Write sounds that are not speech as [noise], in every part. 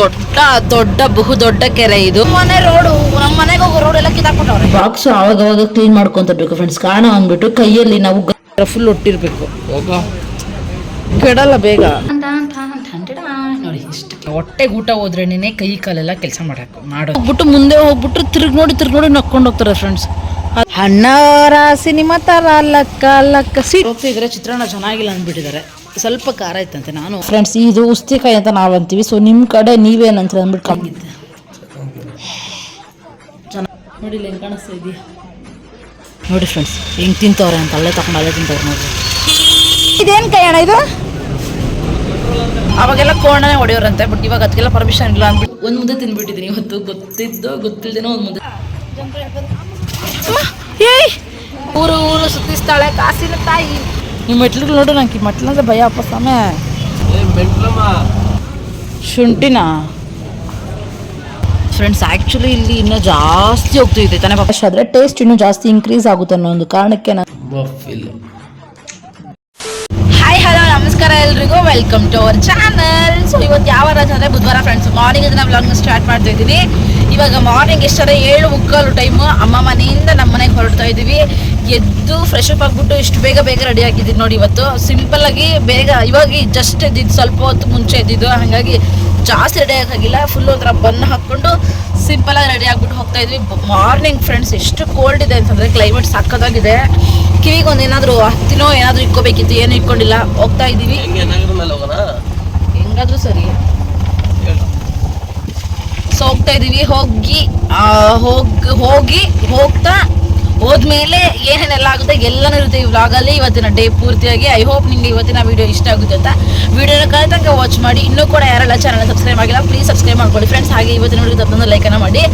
ದೊಡ್ಡ ದೊಡ್ಡ ಬಹು ದೊಡ್ಡ ಕೆರೆ ಇದು. ಮನೆ ರೋಡು ನಮ್ಮ ಮನೆಗೆ ಹೋಗೋ ರೋಡ್ ಎಲ್ಲ ಕಿತ್ತಾಕ್ಬಿಟ್ಟವ್ರೆ. ಬಾಕ್ಸ್ ಅವಾಗ ಅವಾಗ ಕ್ಲೀನ್ ಮಾಡ್ಕೊಂತಿರ್ಬೇಕು ಫ್ರೆಂಡ್ಸ್ ಕಾರಣ ಅಂದ್ಬಿಟ್ಟು ಕೈಯಲ್ಲಿ ನಾವು ಫುಲ್ ಒಟ್ಟಿರ್ಬೇಕು. ಕೆಡಲ್ಲ ಬೇಗ. ನೋಡಿ ಇಷ್ಟು ಹೊಟ್ಟೆಗೆ ಊಟ ಹೋದ್ರೆ ನೀನೆ ಕೈ ಕಾಲೆಲ್ಲ ಕೆಲಸ ಮಾಡಕ್ಕೆ ಮಾಡೋ ಹೋಗ್ಬಿಟ್ಟು ಮುಂದೆ ಹೋಗ್ಬಿಟ್ಟು ತಿರ್ಗಿ ನೋಡಿ ತಿರ್ಗಿ ನೋಡಿ ನಕ್ಕೊಂಡು ಹೋಗ್ತಾರೆ ಫ್ರೆಂಡ್ಸ್ ಹಣ್ಣಾರ ಸಿನಿಮಾ ತರ ಲಕ್ಕ ಲಕ್ಕ. ಸಿ ಹೋಗ್ತಿದ್ರೆ ಚಿತ್ರಾನ್ನ ಚೆನ್ನಾಗಿಲ್ಲ ಅಂದ್ಬಿಟ್ಟಿದ್ದಾರೆ. ಸ್ವಲ್ಪ ಖಾರ ಇತ್ತಂತೆ ನಾನು. ಫ್ರೆಂಡ್ಸ್ ಇದು ಉಸ್ತಿಕಾಯಿ ಅಂತ ನಾವು ಅಂತೀವಿ ಸೊ ನಿಮ್ಮ ಕಡೆ ನೀವೇನಂತ ಅಂದ್ಬಿಟ್ಟು ಕಮ್ಮಿ ನೋಡಿ ಇಲ್ಲಿ ಹೆಂಗೆ ಕಾಣಿಸ್ತಾ ಇದೆಯಾ? ನೋಡಿ ಫ್ರೆಂಡ್ಸ್ ಹೆಂಗೆ ತಿಂತವ್ರೆ ಅಂತ ಅಲ್ಲೇ ತಗೊಂಡು ಅಲ್ಲೇ ತಿಂತವ್ರೆ ನೋಡಿ ಇದೇನು ಕೈ ಅಣ್ಣ ಇದು? ಅವಾಗೆಲ್ಲ ಕೋಣನೆ ಹೊಡೆಯೋರಂತೆ ಬಟ್ ಇವಾಗ ಅದಕ್ಕೆಲ್ಲ ಪರ್ಮಿಷನ್ ಇಲ್ಲ ಅಂದ್ಬಿಟ್ಟು. ಒಂದು ಮುಂದೆ ತಿಂದ್ಬಿಟ್ಟಿದ್ದೀನಿ ಇವತ್ತು ಗೊತ್ತಿದ್ದೋ ಗೊತ್ತಿಲ್ದೇನೋ ಒಂದು ಮುಂದೆ ಅಮ್ಮ, ಏಯ್! ಊರು ಊರು ಸುತ್ತಿಸ್ತಾಳೆ ಕಾಸಿನ ತಾಯಿ. ಮೆಟ್ಲಿಗೆ ನೋಡು ನಂಗೆ ಈ ಮೆಟ್ಲಂದ್ರೆ ಭಯ ಅಪ್ಪ ಸಾಮೆ ಶುಂಠಿನಾ? ಫ್ರೆಂಡ್ಸ್ ಆ್ಯಕ್ಚುಲಿ ಇಲ್ಲಿ ಇನ್ನೂ ಜಾಸ್ತಿ ಹೋಗ್ತಿದೆ ತಾನೇ ಪಾಪ. ಆದರೆ ಟೇಸ್ಟ್ ಇನ್ನೂ ಜಾಸ್ತಿ ಇನ್ಕ್ರೀಸ್ ಆಗುತ್ತೆ ಅನ್ನೋ ಒಂದು ಕಾರಣಕ್ಕೆ ನಾನು ಹಾಯ್ ಹಲೋ ನಮಸ್ಕಾರ ಎಲ್ರಿಗೂ. Welcome to our channel so ಇವತ್ತು ಯಾವ ರಾಜ ಅಂದರೆ ಬುಧವಾರ ಫ್ರೆಂಡ್ಸ್ ಮಾರ್ನಿಂಗ್ ನಾವು ವ್ಲಾಗ್ನ ಸ್ಟಾರ್ಟ್ ಮಾಡ್ತಾ ಇದ್ದೀನಿ ಇವಾಗ ಮಾರ್ನಿಂಗ್ ಎಷ್ಟರ? ಏಳು ಮುಕ್ಕಾಲು ಟೈಮು ಅಮ್ಮ ಮನೆಯಿಂದ ನಮ್ಮ ಮನೆಗೆ ಹೊರಡ್ತಾ ಇದ್ದೀವಿ. ಎದ್ದು ಫ್ರೆಶ್ ಅಪ್ ಆಗಿಬಿಟ್ಟು ಇಷ್ಟು ಬೇಗ ಬೇಗ ರೆಡಿ ಆಗಿದ್ದೀನಿ ನೋಡಿ ಇವತ್ತು. ಸಿಂಪಲ್ ಆಗಿ ಬೇಗ ಇವಾಗ ಜಸ್ಟ್ ಇದ್ದಿದ್ದು ಸ್ವಲ್ಪ ಹೊತ್ತು ಮುಂಚೆ ಎದ್ದಿದ್ದು. ಹಾಗಾಗಿ ಜಾಸ್ತಿ ರೆಡಿ ಆಗೋಕ್ಕಾಗಿಲ್ಲ. ಫುಲ್ ಒಂಥರ ಬನ್ ಹಾಕ್ಕೊಂಡು ಸಿಂಪಲ್ ಆಗಿ ರೆಡಿ ಆಗ್ಬಿಟ್ಟು ಹೋಗ್ತಾ ಇದ್ವಿ. ಮಾರ್ನಿಂಗ್ ಫ್ರೆಂಡ್ಸ್ ಎಷ್ಟು ಕೋಲ್ಡ್ ಇದೆ ಅಂತಂದರೆ ಕ್ಲೈಮೇಟ್ ಸಕ್ಕದಾಗಿದೆ ಕಿವಿಗೆ ಒಂದು ಏನಾದರೂ ಹತ್ತಿನೋ ಏನಾದರೂ ಇಕ್ಕೋಬೇಕಿತ್ತು ಏನು ಇಟ್ಕೊಂಡಿಲ್ಲ. ಹೋಗ್ತಾ ಇದ್ದೀವಿ. ಹೆಂಗಾದರೂ ಸರಿ. ಹೋಗ್ತಾ ಇದೀವಿ, ಹೋಗಿ ಹೋಗ್, ಹೋಗಿ, ಹೋಗ್ತಾ ಹೋದ್ಮೇಲೆ ಏನೇನೆಲ್ಲ ಆಗುತ್ತೆ ಎಲ್ಲನೂ ಇರುತ್ತೆ ಈ ವ್ಲಾಗಲ್ಲಿ ಇವತ್ತಿನ ಡೇ ಪೂರ್ತಿಯಾಗಿ. ಐ ಹೋಪ್ ನಿಮಗೆ ಇವತ್ತಿನ ವಿಡಿಯೋ ಇಷ್ಟ ಆಗುತ್ತೆ ಅಂತ. ವಿಡಿಯೋನ ತನಕ ವಾಚ್ ಮಾಡಿ. ಇನ್ನೂ ಕೂಡ ಯಾರೆಲ್ಲ ಚಾನಲ್ ಸಬ್ಸ್ಕ್ರೈಬ್ ಆಗಿಲ್ಲ ಪ್ಲೀಸ್ ಸಬ್ಸ್ಕ್ರೈಬ್ ಮಾಡ್ಕೊಳ್ಳಿ. ಫ್ರೆಂಡ್ಸ್ ಹಾಗೆ ಇವತ್ತಿನ ವಿಡಿಯೋ ತಪ್ಪೊಂದು ಲೈಕನ್ನು ಮಾಡಿ.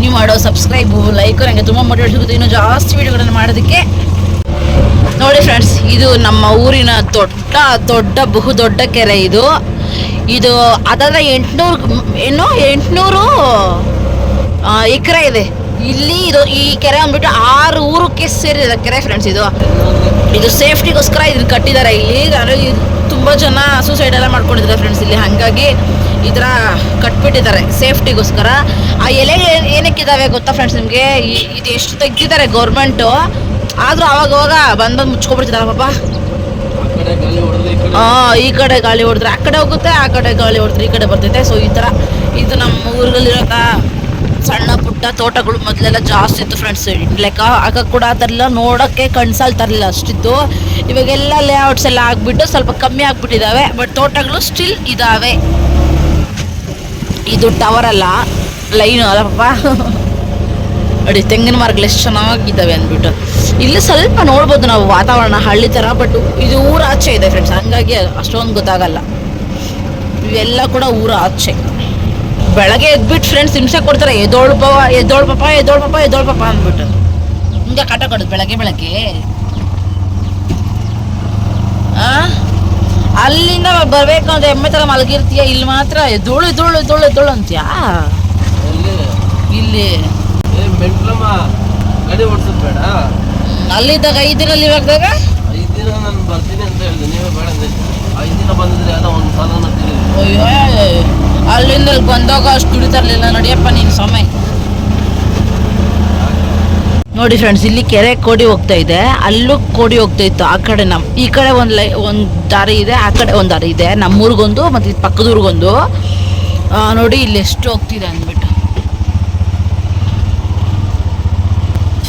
ನೀವು ಮಾಡೋ ಸಬ್ಸ್ಕ್ರೈಬು ಲೈಕು ನನಗೆ ತುಂಬ ಮೋಟಿವೇಟ್ ಸಿಗುತ್ತೆ ಇನ್ನೂ ಜಾಸ್ತಿ ವಿಡಿಯೋಗಳನ್ನು ಮಾಡೋದಕ್ಕೆ. ನೋಡಿ ಫ್ರೆಂಡ್ಸ್ ಇದು ನಮ್ಮ ಊರಿನ ದೊಡ್ಡ ದೊಡ್ಡ ಬಹು ದೊಡ್ಡ ಕೆರೆ ಇದು. ಇದು ಅದಾದ್ರೆ ಎಂಟುನೂರು, ಏನು, ಎಂಟುನೂರು ಎಕರೆ ಇದೆ. ಇಲ್ಲಿ ಇದು ಈ ಕೆರೆ ಅಂದ್ಬಿಟ್ಟು ಆರು ಊರಕ್ಕೆ ಸೇರಿದೆ ಕೆರೆ ಫ್ರೆಂಡ್ಸ್ ಇದು. ಇದು ಸೇಫ್ಟಿಗೋಸ್ಕರ ಇದನ್ನ ಕಟ್ಟಿದ್ದಾರೆ ಇಲ್ಲಿ. ತುಂಬ ಜನ ಸೂಸೈಡ್ ಎಲ್ಲ ಮಾಡ್ಕೊಂಡಿದ್ದಾರೆ ಫ್ರೆಂಡ್ಸ್ ಇಲ್ಲಿ. ಹಾಗಾಗಿ ಈ ಥರ ಕಟ್ಬಿಟ್ಟಿದ್ದಾರೆ ಸೇಫ್ಟಿಗೋಸ್ಕರ. ಆ ಎಲೆ ಏನಕ್ಕೆ ಇದಾವೆ ಗೊತ್ತಾ ಫ್ರೆಂಡ್ಸ್ ನಿಮಗೆ? ಇದು ಎಷ್ಟು ತೆಗ್ದಿದ್ದಾರೆ ಗೌರ್ಮೆಂಟು ಆದರೂ ಅವಾಗ ಅವಾಗ ಬಂದು ಬಂದು ಮುಚ್ಕೊಬಿಡ್ತಿದ್ದಾರೆ ಪಾಪ ಹಾ ಈ ಕಡೆ ಗಾಳಿ ಹೊಡೆದ್ರೆ, ಆ ಕಡೆ ಹೋಗುತ್ತೆ, ಆ ಕಡೆ ಗಾಳಿ ಹೊಡೆದ್ರೆ ಈ ಕಡೆ ಬರ್ತೈತೆ. ಸೊ ಈ ಥರ ಇದು ನಮ್ಮ ಊರಲ್ಲಿರೋ ಸಣ್ಣ ಪುಟ್ಟ ತೋಟಗಳು ಮೊದಲೆಲ್ಲ ಜಾಸ್ತಿ ಇತ್ತು ಫ್ರೆಂಡ್ಸ್ ಲೆಕ್ಕ ಆಗ ಕೂಡ ಆ ಥರ ಎಲ್ಲ ತರಲಿಲ್ಲ ಅಷ್ಟಿತ್ತು. ಇವಾಗೆಲ್ಲ ಲೇಔಟ್ಸ್ ಎಲ್ಲ ಆಗ್ಬಿಟ್ಟು ಸ್ವಲ್ಪ ಕಮ್ಮಿ ಆಗ್ಬಿಟ್ಟಿದ್ದಾವೆ ಬಟ್ ತೋಟಗಳು ಸ್ಟಿಲ್ ಇದ್ದಾವೆ ಇದು ಟವರ್ ಅಲ್ಲ. ಲೈನ್ ಅಲ್ಲ ಪಾಪ. [laughs] ನೋಡಿ ತೆಂಗಿನ ಮರಗಳು ಎಷ್ಟು ಚೆನ್ನಾಗಿದ್ದಾವೆ ಅಂದ್ಬಿಟ್ಟು. ಇಲ್ಲಿ ಸ್ವಲ್ಪ ನೋಡ್ಬೋದು ನಾವು ವಾತಾವರಣ ಹಳ್ಳಿ ಥರ ಬಟ್ ಇದು ಊರ ಆಚೆ ಇದೆ ಫ್ರೆಂಡ್ಸ್ ಹಂಗಾಗಿ ಅಷ್ಟೊಂದು ಗೊತ್ತಾಗಲ್ಲ. ಇವೆಲ್ಲ ಕೂಡ ಊರ ಆಚೆ. ಬೆಳಗ್ಗೆ ಎದ್ಬಿಟ್ಟು ಫ್ರೆಂಡ್ಸ್ ಹಿಂಸೆ ಕೊಡ್ತಾರೆ ಎದೋಳು ಪವ ಎದೋಳು ಪಾಪ ಎದೋಳು ಪಾಪ ಎದೋಳು ಪಾಪ ಅಂದ್ಬಿಟ್ಟು. ಹಿಂಗೆ ಕಾಟ ಕೊಡೋದು ಬೆಳಗ್ಗೆ ಬೆಳಗ್ಗೆ. ಅಲ್ಲಿಂದ ಬರ್ಬೇಕು ಅಂದ್ರೆ ಎಮ್ಮೆ ತರ ಮಲಗಿರ್ತೀಯ? ಇಲ್ಲಿ ಮಾತ್ರ ಎದೋಳು ಎದೋಳು ಎದೋಳು ಎದೋಳು ಅಂತೀಯಾ? ಇಲ್ಲಿ ಗಾಡಿ ಓಡಿಸೋದು ಬೇಡ. ಅಲ್ಲಿದ್ದಾಗ ಐದು ಐದು ದಿನ ನಾನು ಬರ್ತೀನಿ ಅಂತ ಹೇಳಿದೆ. ನೀವೇ ಬೇಡ ಅಂದೆ ಐದು ದಿನ ಬಂದಿದ್ರೆ ಯಾವುದೋ ಒಂದು ಅಯ್ಯೋ ಅಲ್ಲಿಂದ ಬಂದಾಗ ಅಷ್ಟು ದುಡಿತಾರಲಿಲ್ಲ ನಡಿಯಪ್ಪ ನೀನು ಸಮಯ ನೋಡಿ ಫ್ರೆಂಡ್ಸ್ ಇಲ್ಲಿ ಕೆರೆ ಕೋಡಿ ಹೋಗ್ತಾ ಇದೆ. ಅಲ್ಲೂ ಕೋಡಿ ಹೋಗ್ತಾ ಇತ್ತು. ಆ ಕಡೆ ನಮ್ಮ ಈ ಕಡೆ ಒಂದು ಲೈ ಒಂದು ದಾರಿ ಇದೆ. ಆ ಕಡೆ ಒಂದು ದಾರಿ ಇದೆ. ನಮ್ಮೂರಿಗೊಂದು ಮತ್ತು ಪಕ್ಕದೂರಿಗೊಂದು. ನೋಡಿ ಇಲ್ಲಿ ಎಷ್ಟು ಹೋಗ್ತಿದೆ ಅಂದ್ಬಿಟ್ಟು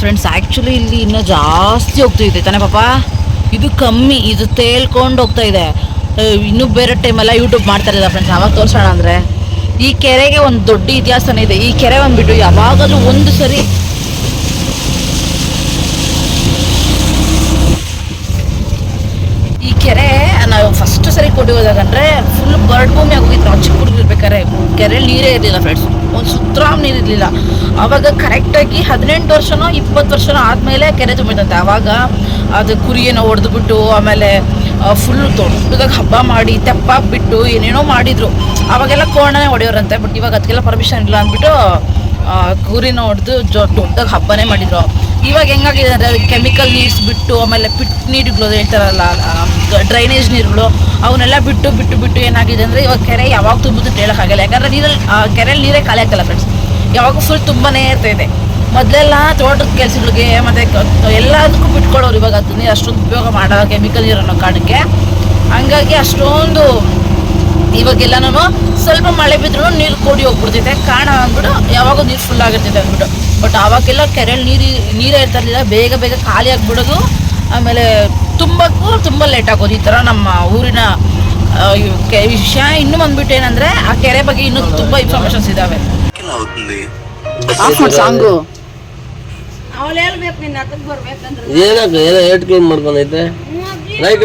ಫ್ರೆಂಡ್ಸ್ ಆ್ಯಕ್ಚುಲಿ ಇಲ್ಲಿ ಇನ್ನೂ ಜಾಸ್ತಿ ಹೋಗ್ತಿದೆ ತಾನೇ ಪಾಪ? ಇದು ಕಮ್ಮಿ, ಇದು ತೇಲ್ಕೊಂಡು ಹೋಗ್ತಾ ಇದೆ. ಇನ್ನೂ ಬೇರೆ ಟೈಮೆಲ್ಲ ಯೂಟ್ಯೂಬ್ ಮಾಡ್ತಾರಲ್ಲ ಫ್ರೆಂಡ್ಸ್ ಯಾವಾಗ ತೋರಿಸೋಣ ಅಂದರೆ. ಈ ಕೆರೆಗೆ ಒಂದು ದೊಡ್ಡ ಇತಿಹಾಸನೇ ಇದೆ. ಈ ಕೆರೆ ಬಂದುಬಿಟ್ಟು ಯಾವಾಗಲೂ ಒಂದು ಸರಿ ಈ ಕೆರೆ ನಾವು ಫಸ್ಟ್ ಸರಿ ಕೊಟ್ಟಿ ಹೋದಾಗಂದ್ರೆ ಫುಲ್ ಬರ್ಡ್ ಭೂಮಿ ಆಗೋಗಿತ್ತು ನಾವು ಚಿಕ್ಕ ಹುಡುಗಿರ್ಬೇಕಾದ್ರೆ ಕೆರೆ ನೀರೇ ಇರಲಿಲ್ಲ ಫ್ರೆಂಡ್ಸ್ ಒಂದು ಸುತ್ತರಾಮ್ ನೀರು ಇರಲಿಲ್ಲ ಆವಾಗ ಕರೆಕ್ಟಾಗಿ ಹದಿನೆಂಟು ವರ್ಷನೋ ಇಪ್ಪತ್ತು ವರ್ಷನೋ ಆದಮೇಲೆ ಕೆರೆ ತುಂಬಿದಂತೆ. ಆವಾಗ ಅದು ಕುರಿಯನ್ನು ಹೊಡೆದ್ಬಿಟ್ಟು ಆಮೇಲೆ ಫುಲ್ ದೊಡ್ಡದಾಗಿ ಹಬ್ಬ ಮಾಡಿ, ತೆಪ್ಪ ಬಿಟ್ಟು ಏನೇನೋ ಮಾಡಿದ್ರು. ಅವಾಗೆಲ್ಲ ಕೋಣನೇ ಹೊಡೆಯೋರಂತೆ ಬಟ್ ಇವಾಗ ಅದಕ್ಕೆಲ್ಲ ಪರ್ಮಿಷನ್ ಇಲ್ಲ ಅಂದ್ಬಿಟ್ಟು ಕುರಿನ ಹೊಡೆದು ಜೊ, ದೊಡ್ಡದಾಗಿ ಹಬ್ಬನೇ ಮಾಡಿದ್ರು. ಇವಾಗ ಹೆಂಗಾಗಿದೆ ಅಂದರೆ ಕೆಮಿಕಲ್ ನೀರ್ಸ್ ಬಿಟ್ಟು ಆಮೇಲೆ ಪಿಟ್ ನೀರುಗಳು ಹೇಳ್ತಾರಲ್ಲ ಡ್ರೈನೇಜ್ ನೀರುಗಳು, ಅವನ್ನೆಲ್ಲ ಬಿಟ್ಟು ಬಿಟ್ಟು ಬಿಟ್ಟು ಏನಾಗಿದೆ ಅಂದರೆ ಇವಾಗ ಕೆರೆ ಯಾವಾಗ ಅಂತ ಹೇಳೋಕ್ಕಾಗಲ್ಲ ಯಾಕಂದರೆ ನೀರಲ್ಲಿ ಕೆರೆಯಲ್ಲಿ ನೀರೇ ಖಾಲಿ ಆಗ್ತಲ್ಲ ಫ್ರೆಂಡ್ಸ್ ಯಾವಾಗ ಫುಲ್ ತುಂಬನೇ ಇದೆ. ಮೊದಲೆಲ್ಲ ತೋಟದ ಕೆಲಸಗಳಿಗೆ ಮತ್ತು ಎಲ್ಲದಕ್ಕೂ ಬಿಟ್ಕೊಳ್ಳೋರು ಇವಾಗ ಅದು ನೀರು ಅಷ್ಟೊಂದು ಉಪಯೋಗ ಮಾಡೋ ಕೆಮಿಕಲ್ ನೀರು ಅನ್ನೋ ಕಾರಣಕ್ಕೆ ಹಂಗಾಗಿ ಅಷ್ಟೊಂದು ಇವಾಗೆಲ್ಲನೂ ಸ್ವಲ್ಪ ಮಳೆ ಬಿದ್ರೂ ನೀರು ಕೂಡಿ ಹೋಗ್ಬಿಡ್ತೈತೆ ಕಾರಣ ಅಂದ್ಬಿಟ್ಟು ಯಾವಾಗ ನೀರು ಫುಲ್ ಆಗಿರ್ತೈತೆ ಅಂದ್ಬಿಟ್ಟು. ಬಟ್ ಆವಾಗೆಲ್ಲ ಕೆರೆಯಲ್ಲಿ ನೀರು ನೀರೇ ಇರ್ತಾ ಇರಲಿಲ್ಲ ಬೇಗ ಬೇಗ ಖಾಲಿ ಆಗಿಬಿಡೋದು. ಆಮೇಲೆ ತುಂಬಕ್ಕೂ ತುಂಬ ಲೇಟ್ ಆಗೋದು ಈ ಥರ ನಮ್ಮ ಊರಿನ ವಿಷಯ ಇನ್ನೂ ಬಂದ್ಬಿಟ್ಟು ಏನಂದ್ರೆ ಆ ಕೆರೆ ಬಗ್ಗೆ ಇನ್ನೂ ತುಂಬ ಇನ್ಫಾರ್ಮೇಶನ್ಸ್ ಇದಾವೆ. ಸಾಂಗು. ಏನಕ್ಕ ಏನೋ ಏಟ್ ಕ್ಲೀನ್ ಮಾಡ್ಕೊಂಡೈತೆ. ರೈಟ್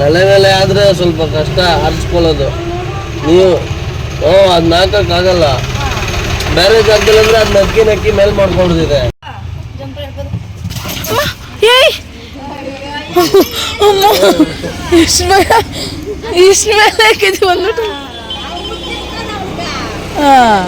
ತಲೆ ಮೇಲೆ ಆದ್ರೆ ಸ್ವಲ್ಪ ಕಷ್ಟ ಆರಿಸ್ಕೊಳ್ಳೋದು. ನೀವು ಓ ಅದ್ ಹಾಕೋಕ್ಕಾಗಲ್ಲ ಬೇರೆ ಜಾಗದಲ್ಲಿ ಅಂದ್ರೆ ಅದ್ ನಕ್ಕಿ ನಕ್ಕಿ ಮೇಲೆ ಮಾಡ್ಕೊಂಡಿದೆ. ಹಾ ಅಮ್ಮ ಇಷ್ಟು ಹಾಕಿದ್ವಿ ಹಾಂ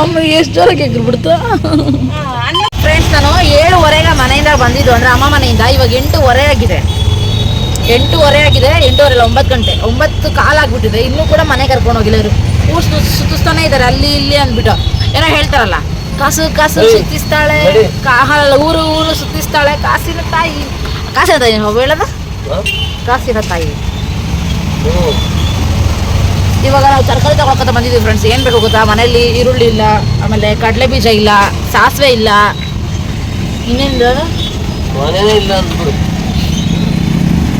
ಅಮ್ಮ ಎಷ್ಟು ಜೋರಾಗಿ ಎಗ್ಬಿಡ್ತು ಫ್ರೆಂಡ್ಸ್ ನಾನು ಏಳುವರೆಗೆ ಮನೆಯಿಂದ ಬಂದಿದ್ದು ಅಂದ್ರೆ ಅಮ್ಮ ಮನೆಯಿಂದ. ಇವಾಗ ಎಂಟೂವರೆ ಆಗಿದೆ. ಎಂಟೂವರೆ ಆಗಿದೆ ಎಂಟೂವರೆ ಒಂಬತ್ತು ಗಂಟೆ. ಒಂಬತ್ತು ಕಾಲಾಗ್ಬಿಟ್ಟಿದೆ ಇನ್ನೂ ಕೂಡ ಮನೆ ಕರ್ಕೊಂಡು ಹೋಗಿಲ್ಲ ಇವರು. ಊರು ಸುತ್ತಿಸ್ತಾನೆ ಇದ್ದಾರೆ ಅಲ್ಲಿ ಇಲ್ಲಿ ಅಂದ್ಬಿಟ್ಟು. ಏನೋ ಹೇಳ್ತಾರಲ್ಲ ಕಾಸು ಕಾಸು ಸುತ್ತಿಸ್ತಾಳೆ. ಊರು ಊರು ಸುತ್ತಿಸ್ತಾಳೆ. ಕಾಸಿನ ತಾಯಿ. ಕಾಸಿನ ತಾಯಿ ಹೇಳದ? ಕಾಸಿನ ತಾಯಿ. ಹ್ಞೂ ಇವಾಗ ನಾವು ತರಕಾರಿ ತಗೊಳ್ಕೊತ ಬಂದಿದ್ದೀವಿ ಫ್ರೆಂಡ್ಸ್ ಏನು ಬೇಕು ಗೊತ್ತಾ? ಮನೆಯಲ್ಲಿ ಈರುಳ್ಳಿ ಇಲ್ಲ ಆಮೇಲೆ ಕಡಲೆ ಬೀಜ ಇಲ್ಲ ಸಾಸಿವೆ ಇಲ್ಲ. ಇನ್ನೇನು ಮನೇನೇ ಇಲ್ಲ ಅಂದ್ಬಿಡು.